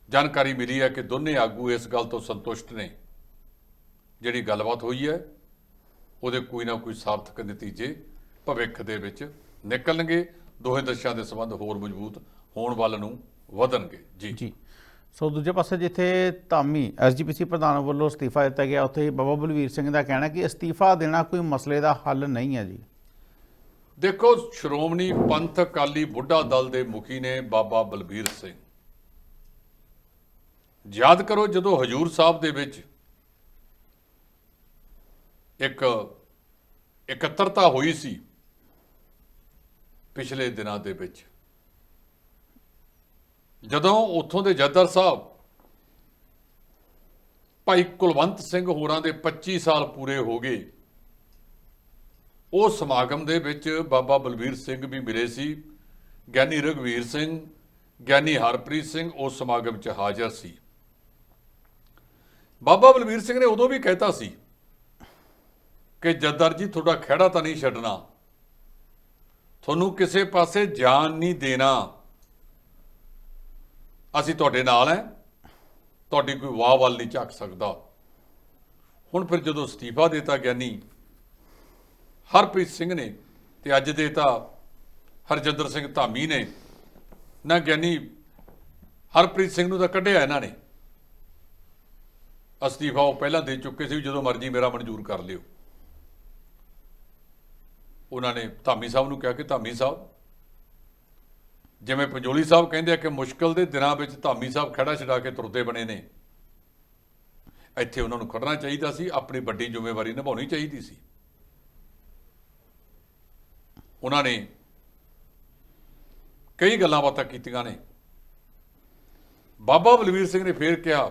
ਜਾਣਕਾਰੀ ਮਿਲੀ ਹੈ ਕਿ ਦੋਨੇ ਆਗੂ ਇਸ ਗੱਲ ਤੋਂ ਸੰਤੁਸ਼ਟ ਨੇ। ਜਿਹੜੀ ਗੱਲਬਾਤ ਹੋਈ ਹੈ, ਉਹਦੇ ਕੋਈ ਨਾ ਕੋਈ ਸਾਰਥਕ ਨਤੀਜੇ ਭਵਿੱਖ ਦੇ ਵਿੱਚ ਨਿਕਲਣਗੇ। ਦੋਹੇ ਦੇਸ਼ਾਂ ਦੇ ਸੰਬੰਧ ਹੋਰ ਮਜ਼ਬੂਤ ਹੋਣ ਵੱਲ ਨੂੰ ਵਧਣਗੇ। ਜੀ। ਜੀ। ਸੋ ਦੂਜੇ ਪਾਸੇ ਜਿੱਥੇ ਧਾਮੀ ਐਸਜੀਪੀਸੀ ਪ੍ਰਧਾਨ ਵੱਲੋਂ ਅਸਤੀਫਾ ਦਿੱਤਾ ਗਿਆ, ਉੱਥੇ ਬਾਬਾ ਬਲਵੀਰ ਸਿੰਘ ਦਾ ਕਹਿਣਾ ਕਿ ਅਸਤੀਫਾ ਦੇਣਾ ਕੋਈ ਮਸਲੇ ਦਾ ਹੱਲ ਨਹੀਂ ਹੈ ਜੀ। ਦੇਖੋ, ਸ਼੍ਰੋਮਣੀ ਪੰਥ ਅਕਾਲੀ ਬੁੱਢਾ ਦਲ ਦੇ ਮੁਖੀ ਨੇ ਬਾਬਾ ਬਲਬੀਰ ਸਿੰਘ। ਯਾਦ ਕਰੋ, ਜਦੋਂ ਹਜੂਰ ਸਾਹਿਬ ਦੇ ਵਿੱਚ ਇੱਕ ਇਕੱਤਰਤਾ ਹੋਈ ਸੀ ਪਿਛਲੇ ਦਿਨਾਂ ਦੇ ਵਿੱਚ। ਜਦੋਂ ਉੱਥੋਂ ਦੇ ਜੱਦਰ ਸਾਹਿਬ ਭਾਈ ਕੁਲਵੰਤ ਸਿੰਘ ਹੋਰਾਂ ਦੇ 25 ਸਾਲ ਪੂਰੇ ਹੋ ਗਏ ਉਹ ਸਮਾਗਮ ਦੇ ਵਿੱਚ ਬਾਬਾ ਬਲਬੀਰ ਸਿੰਘ ਵੀ ਮਿਲੇ ਸੀ, ਗਿਆਨੀ ਰਘਵੀਰ ਸਿੰਘ, ਗਿਆਨੀ ਹਰਪ੍ਰੀਤ ਸਿੰਘ ਉਸ ਸਮਾਗਮ 'ਚ ਹਾਜ਼ਰ ਸੀ। ਬਾਬਾ ਬਲਬੀਰ ਸਿੰਘ ਨੇ ਉਦੋਂ ਵੀ ਕਹਿਤਾ ਸੀ ਕਿ ਜੱਦਰ ਜੀ, ਤੁਹਾਡਾ ਖਹਿੜਾ ਤਾਂ ਨਹੀਂ ਛੱਡਣਾ। ਤੁਹਾਨੂੰ ਕਿਸੇ ਪਾਸੇ ਜਾਨ ਨਹੀਂ ਦੇਣਾ। ਅਸੀਂ ਤੁਹਾਡੇ ਨਾਲ ਹੈ ਤੁਹਾਡੀ ਕੋਈ ਵਾਹ ਵੱਲ ਨਹੀਂ ਝੱਕ ਸਕਦਾ। ਹੁਣ ਫਿਰ ਜਦੋਂ ਅਸਤੀਫਾ ਦਿੱਤਾ ਗਿਆਨੀ ਹਰਪ੍ਰੀਤ ਸਿੰਘ ਨੇ ਤੇ ਅੱਜ ਦੇ ਤਾਂ ਹਰਜਿੰਦਰ ਸਿੰਘ ਧਾਮੀ ਨੇ ਨਾ ਗਿਆਨੀ ਹਰਪ੍ਰੀਤ ਸਿੰਘ ਨੂੰ ਤਾਂ ਕੱਢਿਆ ਇਹਨਾਂ ਨੇ। ਅਸਤੀਫਾ ਉਹ ਪਹਿਲਾਂ ਦੇ ਚੁੱਕੇ ਸੀ ਵੀ ਜਦੋਂ ਮਰਜ਼ੀ ਮੇਰਾ ਮਨਜ਼ੂਰ ਕਰ ਲਿਓ। ਉਹਨਾਂ ਨੇ ਧਾਮੀ ਸਾਹਿਬ ਨੂੰ ਕਿਹਾ ਕਿ ਧਾਮੀ ਸਾਹਿਬ, ਜਿਵੇਂ ਪੰਜੋਲੀ ਸਾਹਿਬ ਕਹਿੰਦੇ ਆ ਕਿ ਮੁਸ਼ਕਲ ਦੇ ਦਿਨਾਂ ਵਿੱਚ ਧਾਮੀ ਸਾਹਿਬ ਖੜਾ ਛਡਾ ਕੇ ਤੁਰਦੇ ਬਣੇ ਨੇ। ਇੱਥੇ ਉਹਨਾਂ ਨੂੰ ਖੜਨਾ ਚਾਹੀਦਾ ਸੀ, ਆਪਣੀ ਵੱਡੀ ਜ਼ਿੰਮੇਵਾਰੀ ਨਿਭਾਉਣੀ ਚਾਹੀਦੀ ਸੀ। ਉਹਨਾਂ ਨੇ ਕਈ ਗੱਲਾਂ ਬਾਤਾਂ ਕੀਤੀਆਂ ਨੇ। ਬਾਬਾ ਬਲਵੀਰ ਸਿੰਘ ਨੇ ਫੇਰ ਕਿਹਾ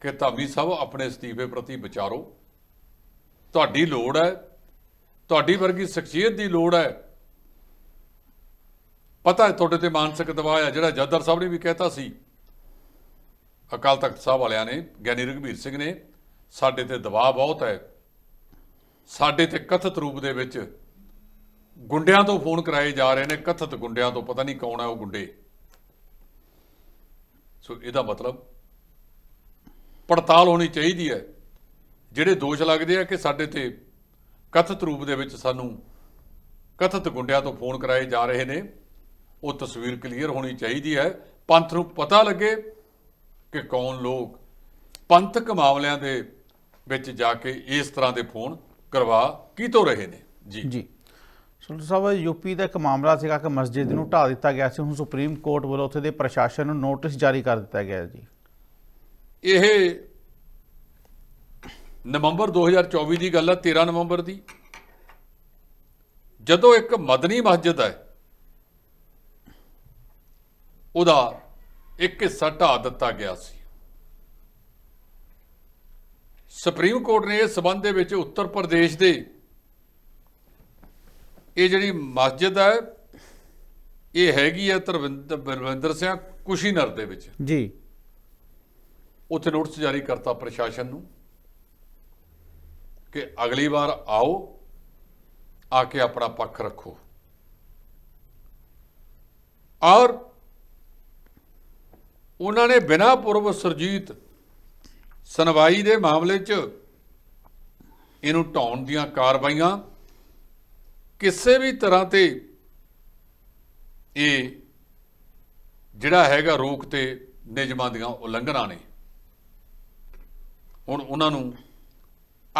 ਕਿ ਧਾਮੀ ਸਾਹਿਬ, ਆਪਣੇ ਅਸਤੀਫੇ ਪ੍ਰਤੀ ਵਿਚਾਰੋ। ਤੁਹਾਡੀ ਲੋੜ ਹੈ, ਤੁਹਾਡੀ ਵਰਗੀ ਸ਼ਖਸੀਅਤ ਦੀ ਲੋੜ ਹੈ। ਪਤਾ ਹੈ ਤੁਹਾਡੇ ਤੇ ਮਾਨਸਿਕ ਦਬਾਅ ਹੈ, ਜਿਹੜਾ ਜੱਦਰ ਸਾਹਿਬ ਨੇ ਵੀ ਕਹਿਤਾ ਸੀ। ਅਕਾਲ ਤਖਤ ਸਾਹਿਬ ਵਾਲਿਆਂ ਨੇ, ਗਿਆਨੀ ਰਘਵੀਰ ਸਿੰਘ ਨੇ, ਸਾਡੇ ਤੇ ਦਬਾਅ ਬਹੁਤ ਹੈ। ਸਾਡੇ ਤੇ ਕਥਿਤ ਰੂਪ ਦੇ ਵਿੱਚ ਗੁੰਡਿਆਂ ਤੋਂ ਫੋਨ ਕਰਾਏ ਜਾ ਰਹੇ ਨੇ, ਕਥਿਤ ਗੁੰਡਿਆਂ ਤੋਂ, ਪਤਾ ਨਹੀਂ ਕੌਣ ਹੈ ਉਹ ਗੁੰਡੇ। ਸੋ ਇਹਦਾ ਮਤਲਬ ਪੜਤਾਲ ਹੋਣੀ ਚਾਹੀਦੀ ਹੈ। ਜਿਹੜੇ ਦੋਸ਼ ਲੱਗਦੇ ਆ ਕਿ ਸਾਡੇ ਤੇ ਕਥਿਤ ਰੂਪ ਦੇ ਵਿੱਚ ਸਾਨੂੰ ਕਥਿਤ ਗੁੰਡਿਆਂ ਤੋਂ ਫੋਨ ਕਰਾਏ ਜਾ ਰਹੇ ਨੇ, ਉਹ ਤਸਵੀਰ ਕਲੀਅਰ ਹੋਣੀ ਚਾਹੀਦੀ ਹੈ। ਪੰਥ ਨੂੰ ਪਤਾ ਲੱਗੇ ਕਿ ਕੌਣ ਲੋਕ ਪੰਥਕ ਮਾਮਲਿਆਂ ਦੇ ਵਿੱਚ ਜਾ ਕੇ ਇਸ ਤਰ੍ਹਾਂ ਦੇ ਫੋਨ ਕਰਵਾ ਕਿਤੋਂ ਰਹੇ ਨੇ। ਜੀ। ਜੀ। ਸੁਲਤਾਨ ਸਾਹਿਬ ਯੂਪੀ ਦਾ ਇੱਕ ਮਾਮਲਾ ਸੀਗਾ ਕਿ ਮਸਜਿਦ ਨੂੰ ਢਾ ਦਿੱਤਾ ਗਿਆ ਸੀ। ਹੁਣ ਸੁਪਰੀਮ ਕੋਰਟ ਵੱਲੋਂ ਉੱਥੇ ਦੇ ਪ੍ਰਸ਼ਾਸਨ ਨੂੰ ਨੋਟਿਸ ਜਾਰੀ ਕਰ ਦਿੱਤਾ ਗਿਆ ਜੀ। ਇਹ ਨਵੰਬਰ 2024 ਦੀ ਗੱਲ ਹੈ 13 ਨਵੰਬਰ ਦੀ। ਜਦੋਂ ਇੱਕ ਮਦਨੀ ਮਸਜਿਦ ਹੈ, ਉਹਦਾ ਇੱਕ ਹਿੱਸਾ ਢਾ ਦਿੱਤਾ ਗਿਆ ਸੀ। ਸੁਪਰੀਮ ਕੋਰਟ ਨੇ ਇਸ ਸਬੰਧ ਦੇ ਵਿੱਚ ਉੱਤਰ ਪ੍ਰਦੇਸ਼ ਦੇ ਇਹ ਜਿਹੜੀ ਮਸਜਿਦ ਹੈ ਇਹ ਹੈਗੀ ਹੈ ਤਰਵਿੰਦਰ ਸਿੰਘ ਕੁਸ਼ੀਨਗਰ ਦੇ ਵਿੱਚ। ਜੀ। ਉੱਥੇ ਨੋਟਿਸ ਜਾਰੀ ਕਰਤਾ ਪ੍ਰਸ਼ਾਸਨ ਨੂੰ ਕਿ ਅਗਲੀ ਵਾਰ ਆਓ ਆ ਕੇ ਆਪਣਾ ਪੱਖ ਰੱਖੋ। ਔਰ ਉਹਨਾਂ ਨੇ ਬਿਨਾਂ ਪੁਰਵ ਸਰਜੀਤ ਸੁਣਵਾਈ ਦੇ ਮਾਮਲੇ 'ਚ ਇਹਨੂੰ ਢਾਉਣ ਦੀਆਂ ਕਾਰਵਾਈਆਂ ਕਿਸੇ ਵੀ ਤਰ੍ਹਾਂ ਤੇ ਇਹ ਜਿਹੜਾ ਹੈਗਾ ਰੋਕ ਤੇ ਨਿਯਮਾਂ ਦੀਆਂ ਉਲੰਘਣਾ ਨੇ। ਹੁਣ ਉਹਨਾਂ ਨੂੰ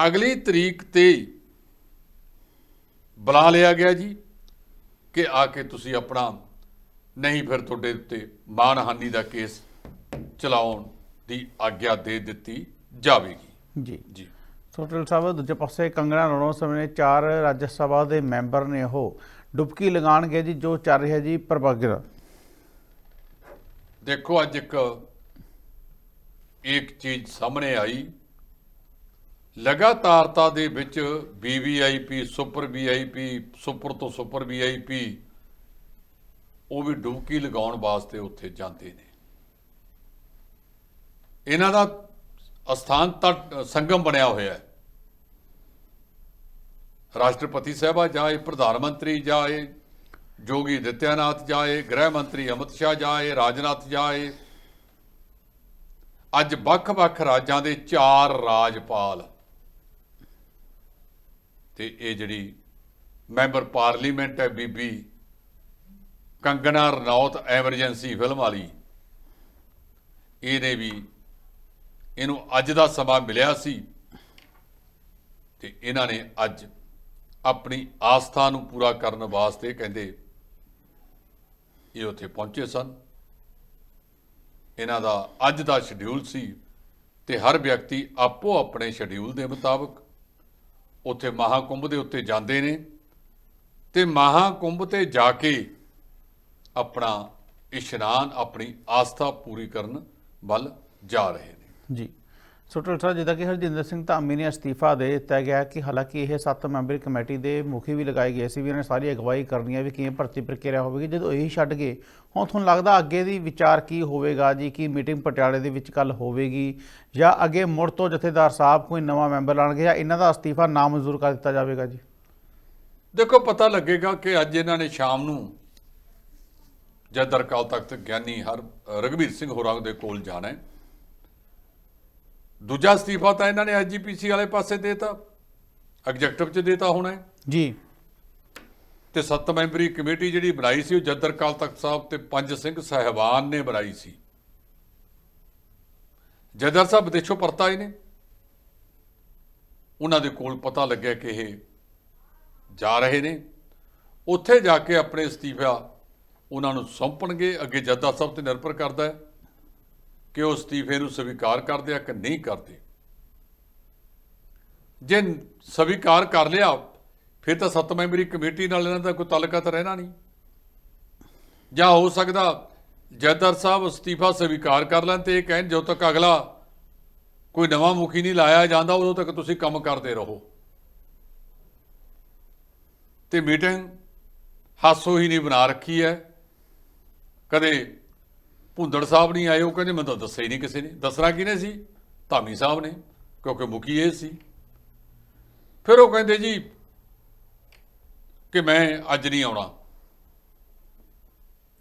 ਅਗਲੀ ਤਰੀਕ ਤੇ ਬੁਲਾ ਲਿਆ ਗਿਆ ਜੀ ਕਿ ਆ ਕੇ ਤੁਸੀਂ ਆਪਣਾ ਨਹੀਂ ਫਿਰ ਤੁਹਾਡੇ ਉੱਤੇ ਮਾਨਹਾਨੀ ਦਾ ਕੇਸ ਚਲਾਉਣ ਦੀ ਆਗਿਆ ਦੇ ਦਿੱਤੀ ਜਾਵੇਗੀ। ਜੀ। ਜੀ। ਸੋਟਲ ਸਾਹਿਬ, ਦੂਜੇ ਪਾਸੇ ਕੰਗਣਾ ਰਣੌਤ ਸਮੇਂ ਚਾਰ ਰਾਜ ਸਭਾ ਦੇ ਮੈਂਬਰ ਨੇ ਉਹ। ਡੁਬਕੀ ਲਗਾਣਗੇ ਜੀ, ਜੋ ਚੱਲ ਰਿਹਾ ਜੀ ਪ੍ਰਭਾਗਰ ਦੇਖੋ, ਅੱਜ ਇੱਕ ਇੱਕ ਚੀਜ਼ ਸਾਹਮਣੇ ਆਈ। ਲਗਾਤਾਰਤਾ ਦੇ ਵਿੱਚ ਵੀਵੀਆਈਪੀ ਸੁਪਰ ਵੀਆਈਪੀ ਸੁਪਰ ਤੋਂ ਸੁਪਰ ਵੀਆਈਪੀ ਉਹ ਵੀ ਡੁਬਕੀ ਲਗਾਉਣ ਵਾਸਤੇ ਉੱਥੇ ਜਾਂਦੇ ਨੇ। ਇਹਨਾਂ ਦਾ ਅਸਥਾਨ ਤਟ ਸੰਗਮ ਬਣਿਆ ਹੋਇਆ ਹੈ। ਰਾਸ਼ਟਰਪਤੀ ਸਾਹਿਬਾ ਜਾਏ, ਪ੍ਰਧਾਨ ਮੰਤਰੀ ਜਾਏ, ਜੋਗੀ ਦਿੱਤਿਆਨਾਥ ਜਾਏ, ਗ੍ਰਹਿ ਮੰਤਰੀ ਅਮਿਤ ਸ਼ਾਹ ਜਾਏ, ਰਾਜਨਾਥ ਜਾਏ। ਅੱਜ ਵੱਖ-ਵੱਖ ਰਾਜਾਂ ਦੇ ਚਾਰ ਰਾਜਪਾਲ। ਤੇ ਇਹ ਜਿਹੜੀ ਮੈਂਬਰ ਪਾਰਲੀਮੈਂਟ ਹੈ ਬੀਬੀ ਕੰਗਨਾ ਰਣੌਤ ਐਮਰਜੈਂਸੀ ਫਿਲਮ ਵਾਲੀ ਇਹਨੇ ਵੀ ਇਹਨੂੰ ਅੱਜ ਦਾ ਸਮਾਂ ਮਿਲਿਆ ਸੀ ਤੇ ਇਹਨਾਂ ਨੇ ਅੱਜ ਆਪਣੀ ਆਸਥਾ ਨੂੰ ਪੂਰਾ ਕਰਨ ਵਾਸਤੇ ਕਹਿੰਦੇ ਇਹ ਉੱਥੇ ਪਹੁੰਚੇ ਸਨ। ਇਹਨਾਂ ਦਾ ਅੱਜ ਦਾ ਸ਼ਡਿਊਲ ਸੀ ਤੇ ਹਰ ਵਿਅਕਤੀ ਆਪੋ ਆਪਣੇ ਸ਼ਡਿਊਲ ਦੇ ਮੁਤਾਬਕ ਉੱਥੇ ਮਹਾਕੁੰਭ ਦੇ ਉੱਤੇ ਜਾਂਦੇ ਨੇ ਤੇ ਮਹਾਕੁੰਭ ਤੇ ਜਾ ਕੇ ਆਪਣਾ ਇਸ਼ਨਾਨ, ਆਪਣੀ ਆਸਥਾ ਪੂਰੀ ਕਰਨ ਵੱਲ ਜਾ ਰਹੇ ਨੇ। ਜੀ। ਸੋ ਸਾਹਿਬ ਜਿੱਦਾਂ ਕਿ ਹਰਜਿੰਦਰ ਸਿੰਘ ਧਾਮੀ ਨੇ ਅਸਤੀਫਾ ਦੇ ਦਿੱਤਾ ਗਿਆ ਕਿ ਹਾਲਾਂਕਿ ਇਹ ਸੱਤ ਮੈਂਬਰੀ ਕਮੇਟੀ ਦੇ ਮੁਖੀ ਵੀ ਲਗਾਏ ਗਏ ਸੀ ਵੀ ਇਹਨਾਂ ਨੇ ਸਾਰੀ ਅਗਵਾਈ ਕਰਨੀ ਹੈ ਵੀ ਕਿਵੇਂ ਭਰਤੀ ਪ੍ਰਕਿਰਿਆ ਹੋਵੇਗੀ। ਜਦੋਂ ਇਹ ਛੱਡ ਗਏ, ਹੁਣ ਤੁਹਾਨੂੰ ਲੱਗਦਾ ਅੱਗੇ ਦੀ ਵਿਚਾਰ ਕੀ ਹੋਵੇਗਾ ਜੀ? ਕੀ ਮੀਟਿੰਗ ਪਟਿਆਲੇ ਦੇ ਵਿੱਚ ਕੱਲ ਹੋਵੇਗੀ? ਜਾਂ ਅੱਗੇ ਮੁੜ ਤੋਂ ਜਥੇਦਾਰ ਸਾਹਿਬ ਕੋਈ ਨਵਾਂ ਮੈਂਬਰ ਲਾਣਗੇ ਜਾਂ ਇਹਨਾਂ ਦਾ ਅਸਤੀਫਾ ਨਾਮਨਜ਼ੂਰ ਕਰ ਦਿੱਤਾ ਜਾਵੇਗਾ ਜੀ? ਦੇਖੋ, ਪਤਾ ਲੱਗੇਗਾ ਕਿ ਅੱਜ ਇਹਨਾਂ ਨੇ ਸ਼ਾਮ ਨੂੰ ਜਦ ਦਰਕਾਲ ਤਖਤ ਗਿਆਨੀ ਹਰ ਰਗਵੀਰ ਸਿੰਘ ਹੋਰਾਂ ਦੇ ਕੋਲ ਜਾਣਾ ਹੈ। ਦੂਜਾ ਅਸਤੀਫਾ ਤਾਂ ਇਹਨਾਂ ਨੇ ਐਜੀਪੀਸੀ ਵਾਲੇ ਪਾਸੇ ਦੇਤਾ ਐਗਜ਼ੈਕਟਿਵ ਚ ਦੇਤਾ ਹੋਣਾ ਹੈ। ਜੀ। ਤੇ ਸੱਤ ਮੈਂਬਰੀ ਕਮੇਟੀ ਜਿਹੜੀ ਬਣਾਈ ਸੀ ਉਹ ਜਦਰ ਅਕਾਲ ਤਖਤ ਸਾਹਿਬ ਤੇ ਪੰਜ ਸਿੰਘ ਸਹਿਬਾਨ ਨੇ ਬਣਾਈ ਸੀ। ਜਦਰ ਸਾਹਿਬ ਵਿਦੇਸ਼ੋਂ ਪਰਤ ਆਏ ਨੇ ਉਹਨਾਂ ਦੇ ਕੋਲ ਪਤਾ ਲੱਗਿਆ ਕਿ ਇਹ ਜਾ ਰਹੇ ਨੇ। ਉੱਥੇ ਜਾ ਕੇ ਆਪਣੇ ਅਸਤੀਫਾ ਉਹਨਾਂ ਨੂੰ ਸੌਂਪਣਗੇ ਅੱਗੇ ਜੱਦਾ ਸਾਹਿਬ ਤੇ ਨਿਰਭਰ ਕਰਦਾ ਹੈ। ਕਿ ਉਹ ਅਸਤੀਫੇ ਨੂੰ ਸਵੀਕਾਰ ਕਰਦੇ ਆ ਕਿ ਨਹੀਂ ਕਰਦੇ। ਜੇ ਸਵੀਕਾਰ ਕਰ ਲਿਆ, ਫਿਰ ਤਾਂ ਸੱਤ ਮੈਂਬਰੀ ਕਮੇਟੀ ਨਾਲ ਇਹਨਾਂ ਦਾ ਕੋਈ ਤਾਲੁਕਾ ਤਾਂ ਰਹਿਣਾ ਨਹੀਂ। ਜਾਂ ਹੋ ਸਕਦਾ ਜੈਦਰ ਸਾਹਿਬ ਅਸਤੀਫਾ ਸਵੀਕਾਰ ਕਰ ਲੈਣ ਤੇ ਇਹ ਕਹਿਣ, ਜਦੋਂ ਤੱਕ ਅਗਲਾ ਕੋਈ ਨਵਾਂ ਮੁਖੀ ਨਹੀਂ ਲਾਇਆ ਜਾਂਦਾ, ਉਦੋਂ ਤੱਕ ਤੁਸੀਂ ਕੰਮ ਕਰਦੇ ਰਹੋ। ਤੇ ਮੀਟਿੰਗ ਹਾਸੋ ਹੀ ਨਹੀਂ ਬਣਾ ਰੱਖੀ ਹੈ। ਕਦੇ ਭੁੰਦੜ ਸਾਹਿਬ ਨਹੀਂ ਆਏ, ਉਹ ਕਹਿੰਦੇ ਮੈਨੂੰ ਤਾਂ ਦੱਸਿਆ ਹੀ ਨਹੀਂ ਕਿਸੇ ਨੇ। ਦੱਸਣਾ ਕਿਹਨੇ ਸੀ? ਧਾਮੀ ਸਾਹਿਬ ਨੇ, ਕਿਉਂਕਿ ਮੁਖੀ ਇਹ ਸੀ। ਫਿਰ ਉਹ ਕਹਿੰਦੇ ਜੀ ਕਿ ਮੈਂ ਅੱਜ ਨਹੀਂ ਆਉਣਾ।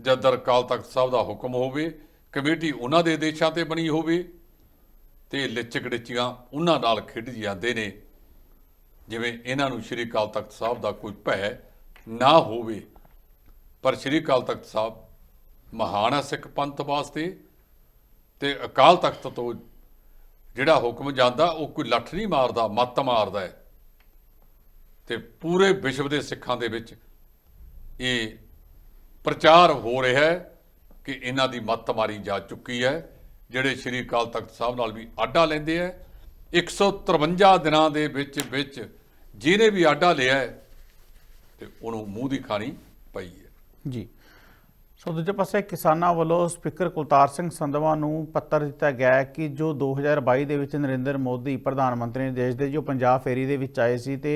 ਜਦ ਦਰ ਅਕਾਲ ਤਖਤ ਸਾਹਿਬ ਦਾ ਹੁਕਮ ਹੋਵੇ, ਕਮੇਟੀ ਉਹਨਾਂ ਦੇ ਦੇਸ਼ਾਂ ਤੇ ਬਣੀ ਹੋਵੇ ਤੇ ਲਿਚਕੜਚੀਆਂ ਉਹਨਾਂ ਨਾਲ ਖੇਡ ਜਾਂਦੇ ਨੇ, ਜਿਵੇਂ ਇਹਨਾਂ ਨੂੰ ਸ਼੍ਰੀ ਅਕਾਲ ਤਖਤ ਸਾਹਿਬ ਦਾ ਕੋਈ ਭੈ ਨਾ ਹੋਵੇ। ਪਰ ਸ਼੍ਰੀ ਅਕਾਲ ਤਖਤ ਸਾਹਿਬ ਮਹਾਨ ਹੈ ਸਿੱਖ ਪੰਥ ਵਾਸਤੇ ਤੇ ਅਕਾਲ ਤਖਤ ਤੋਂ ਜਿਹੜਾ ਹੁਕਮ ਜਾਂਦਾ, ਉਹ ਕੋਈ ਲੱਠ ਨਹੀਂ ਮਾਰਦਾ, ਮੱਤ ਮਾਰਦਾ ਹੈ। ਤੇ ਪੂਰੇ ਵਿਸ਼ਵ ਦੇ ਸਿੱਖਾਂ ਦੇ ਵਿੱਚ ਇਹ ਪ੍ਰਚਾਰ ਹੋ ਰਿਹਾ ਹੈ ਕਿ ਇਹਨਾਂ ਦੀ ਮੱਤ ਮਾਰੀ ਜਾ ਚੁੱਕੀ ਹੈ, ਜਿਹੜੇ ਸ਼੍ਰੀ ਅਕਾਲ ਤਖਤ ਸਾਹਿਬ ਨਾਲ ਵੀ ਆਡਾ ਲੈਂਦੇ ਆ 153 ਦਿਨਾਂ ਦੇ ਵਿੱਚ ਵਿੱਚ ਜਿਹਨੇ ਵੀ ਆਡਾ ਲਿਆ ਹੈ, ਤੇ ਉਹਨੂੰ ਮੂੰਹ ਦੀ ਖਾਣੀ ਪਈ ਹੈ। ਜੀ। ਸੋ ਦੂਜੇ ਪਾਸੇ ਕਿਸਾਨਾਂ ਵੱਲੋਂ ਸਪੀਕਰ ਕੁਲਤਾਰ ਸਿੰਘ ਸੰਧਵਾ ਨੂੰ ਪੱਤਰ ਦਿੱਤਾ ਗਿਆ ਹੈ ਕਿ ਜੋ 2022 ਦੇ ਵਿੱਚ ਨਰਿੰਦਰ ਮੋਦੀ ਪ੍ਰਧਾਨ ਮੰਤਰੀ ਨੇ ਦੇਸ਼ ਦੇ ਜੋ ਪੰਜਾਬ ਫੇਰੀ ਦੇ ਵਿੱਚ ਆਏ ਸੀ ਤੇ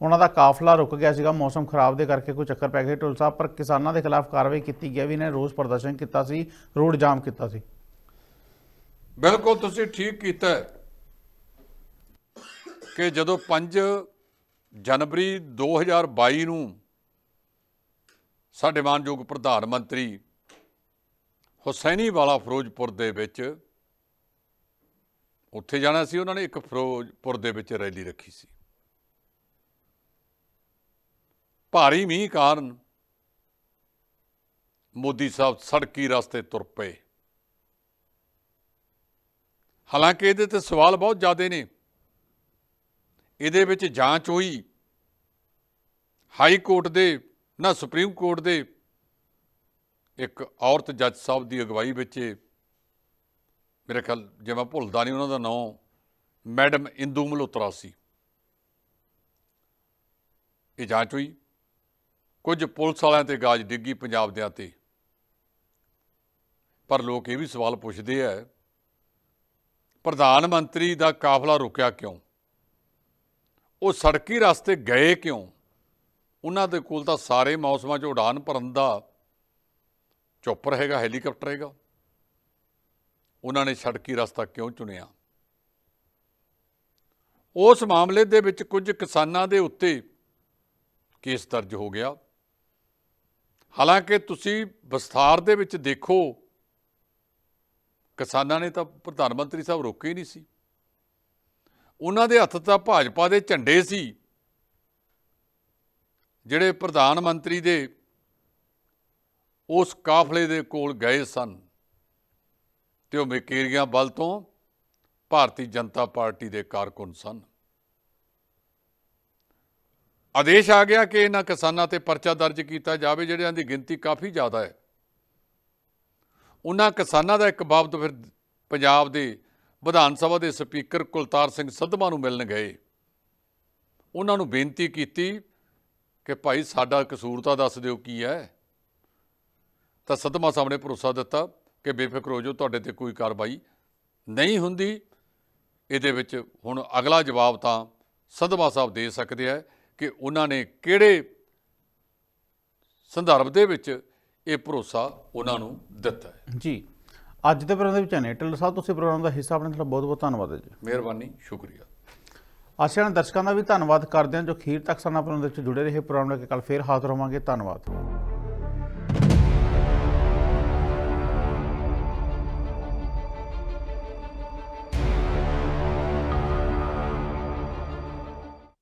ਉਹਨਾਂ ਦਾ ਕਾਫਲਾ ਰੁਕ ਗਿਆ ਸੀਗਾ, ਮੌਸਮ ਖਰਾਬ ਦੇ ਕਰਕੇ ਕੋਈ ਚੱਕਰ ਪੈ ਗਿਆ ਢੋਲ ਸਾਹਿਬ, ਪਰ ਕਿਸਾਨਾਂ ਦੇ ਖਿਲਾਫ ਕਾਰਵਾਈ ਕੀਤੀ ਗਈ ਵੀ ਨੇ ਰੋਸ ਪ੍ਰਦਰਸ਼ਨ ਕੀਤਾ ਸੀ, ਰੋਡ ਜਾਮ ਕੀਤਾ ਸੀ। ਬਿਲਕੁਲ ਤੁਸੀਂ ਠੀਕ ਕੀਤਾ ਕਿ ਜਦੋਂ 5 ਜਨਵਰੀ 2022 ਨੂੰ ਸਾਡੇ ਮਾਨਯੋਗ ਪ੍ਰਧਾਨ ਮੰਤਰੀ ਹੁਸੈਨੀ ਵਾਲਾ ਫਿਰੋਜ਼ਪੁਰ ਦੇ ਵਿੱਚ ਉੱਥੇ ਜਾਣਾ ਸੀ, ਉਹਨਾਂ ਨੇ ਇੱਕ ਫਿਰੋਜ਼ਪੁਰ ਦੇ ਵਿੱਚ ਰੈਲੀ ਰੱਖੀ ਸੀ। ਭਾਰੀ ਮੀਂਹ ਕਾਰਨ ਮੋਦੀ ਸਾਹਿਬ ਸੜਕੀ ਰਸਤੇ ਤੁਰ ਪਏ। ਹਾਲਾਂਕਿ ਇਹਦੇ ਤੇ ਸਵਾਲ ਬਹੁਤ ਜ਼ਿਆਦੇ ਨੇ। ਇਹਦੇ ਵਿੱਚ ਜਾਂਚ ਹੋਈ। ਹਾਈ ਕੋਰਟ ਦੇ ਨਾ ਸੁਪਰੀਮ ਕੋਰਟ ਦੇ ਇੱਕ ਔਰਤ ਜੱਜ ਸਾਹਿਬ ਦੀ ਅਗਵਾਈ ਵਿੱਚ ਇਹ ਮੇਰੇ ਖਿਆਲ ਜੇ ਮੈਂ ਭੁੱਲਦਾ ਨਹੀਂ ਉਹਨਾਂ ਦਾ ਨਾਮ, ਮੈਡਮ ਇੰਦੂ ਮਲਹੋਤਰਾ ਸੀ। ਇਹ ਜਾਂਚ ਹੋਈ। ਕੁਝ ਪੁਲਿਸ ਵਾਲਿਆਂ ਤੇ ਗਾਜ ਡਿੱਗੀ ਪੰਜਾਬ ਦਿਆਂ ਤੇ। ਪਰ ਲੋਕ ਇਹ ਵੀ ਸਵਾਲ ਪੁੱਛਦੇ ਆ, ਪ੍ਰਧਾਨ ਮੰਤਰੀ ਦਾ ਕਾਫਲਾ ਰੁਕਿਆ ਕਿਉਂ? ਉਹ ਸੜਕੀ ਰਸਤੇ ਗਏ ਕਿਉਂ? ਉਹਨਾਂ ਦੇ ਕੋਲ ਤਾਂ ਸਾਰੇ ਮੌਸਮਾਂ 'ਚ ਉਡਾਨ ਭਰਨ ਦਾ ਚੌਪਰ ਹੈਗਾ, ਹੈਲੀਕਾਪਟਰ ਹੈਗਾ। ਉਹਨਾਂ ਨੇ ਸੜਕੀ ਰਸਤਾ ਕਿਉਂ ਚੁਣਿਆ? ਉਸ ਮਾਮਲੇ ਦੇ ਵਿੱਚ ਕੁਝ ਕਿਸਾਨਾਂ ਦੇ ਉੱਤੇ ਕੇਸ ਦਰਜ ਹੋ ਗਿਆ। ਹਾਲਾਂਕਿ ਤੁਸੀਂ ਵਿਸਥਾਰ ਦੇ ਵਿੱਚ ਦੇਖੋ, ਕਿਸਾਨਾਂ ਨੇ ਤਾਂ ਪ੍ਰਧਾਨ ਮੰਤਰੀ ਸਾਹਿਬ ਰੋਕੇ ਹੀ ਨਹੀਂ ਸੀ। ਉਹਨਾਂ ਦੇ ਹੱਥ ਤਾਂ ਭਾਜਪਾ ਦੇ ਝੰਡੇ ਸੀ। ਜਿਹੜੇ ਪ੍ਰਧਾਨ ਮੰਤਰੀ ਦੇ ਉਸ ਕਾਫਲੇ ਦੇ ਕੋਲ ਗਏ ਸਨ ਤੇ ਉਹ ਮਕੇਰੀਆਂ ਬਲ ਤੋਂ ਭਾਰਤੀ ਜਨਤਾ ਪਾਰਟੀ ਦੇ ਕਾਰਕੁਨ ਸਨ। ਆਦੇਸ਼ ਆ ਗਿਆ ਕਿ ਇਹਨਾਂ ਕਿਸਾਨਾਂ ਤੇ ਪਰਚਾ ਦਰਜ ਕੀਤਾ ਜਾਵੇ, ਜਿਹੜਿਆਂ ਦੀ ਗਿਣਤੀ ਕਾਫੀ ਜ਼ਿਆਦਾ ਹੈ। ਉਹਨਾਂ ਕਿਸਾਨਾਂ ਦਾ ਇੱਕ ਬਾਬਤ ਫਿਰ ਪੰਜਾਬ ਦੇ ਵਿਧਾਨ ਸਭਾ ਦੇ ਸਪੀਕਰ ਕੁਲਤਾਰ ਸਿੰਘ ਸੰਧਵਾ ਨੂੰ ਮਿਲਣ ਗਏ। ਉਹਨਾਂ ਨੂੰ ਬੇਨਤੀ ਕੀਤੀ ਕਿ ਭਾਈ ਸਾਡਾ ਕਸੂਰ ਤਾਂ ਦੱਸ ਦਿਓ ਕੀ ਹੈ। ਤਾਂ ਸਦਮਾ ਸਾਹਮਣੇ ਭਰੋਸਾ ਦਿੱਤਾ ਕਿ ਬੇਫਿਕਰ ਹੋ ਜਾਓ ਤੁਹਾਡੇ ਤੇ ਕੋਈ ਕਾਰਵਾਈ ਨਹੀਂ ਹੁੰਦੀ। ਇਹਦੇ ਵਿੱਚ ਹੁਣ ਅਗਲਾ ਜਵਾਬ ਤਾਂ ਸਦਮਾ ਸਾਹਿਬ ਦੇ ਸਕਦੇ ਆ ਕਿ ਉਹਨਾਂ ਨੇ ਕਿਹੜੇ ਸੰਦਰਭ ਦੇ ਵਿੱਚ ਇਹ ਭਰੋਸਾ ਉਹਨਾਂ ਨੂੰ ਦਿੱਤਾ ਹੈ। ਜੀ ਅੱਜ ਦੇ ਪ੍ਰੋਗਰਾਮ ਦੇ ਵਿੱਚ ਨੇ ਟਿਲਰ ਸਾਹਿਬ ਤੁਸੀਂ ਪ੍ਰੋਗਰਾਮ ਦਾ ਹਿੱਸਾ ਬਣਨ ਦਾ ਬਹੁਤ ਬਹੁਤ ਧੰਨਵਾਦ ਹੈ ਜੀ। ਮਿਹਰਬਾਨੀ ਸ਼ੁਕਰੀਆ। ਆਸਿਆਨ ਦਰਸ਼ਕਾਂ ਦਾ ਵੀ ਧੰਨਵਾਦ ਕਰਦੇ ਹਾਂ ਜੋ ਖੀਰ ਤੱਕ ਸਾਡੇ ਨਾਲ ਦੇ ਵਿੱਚ ਜੁੜੇ ਰਹੇ। ਪ੍ਰੋਗਰਾਮ ਨਾਲ ਕੱਲ ਫੇਰ ਹਾਜ਼ਰ ਹੋਵਾਂਗੇ। ਧੰਨਵਾਦ।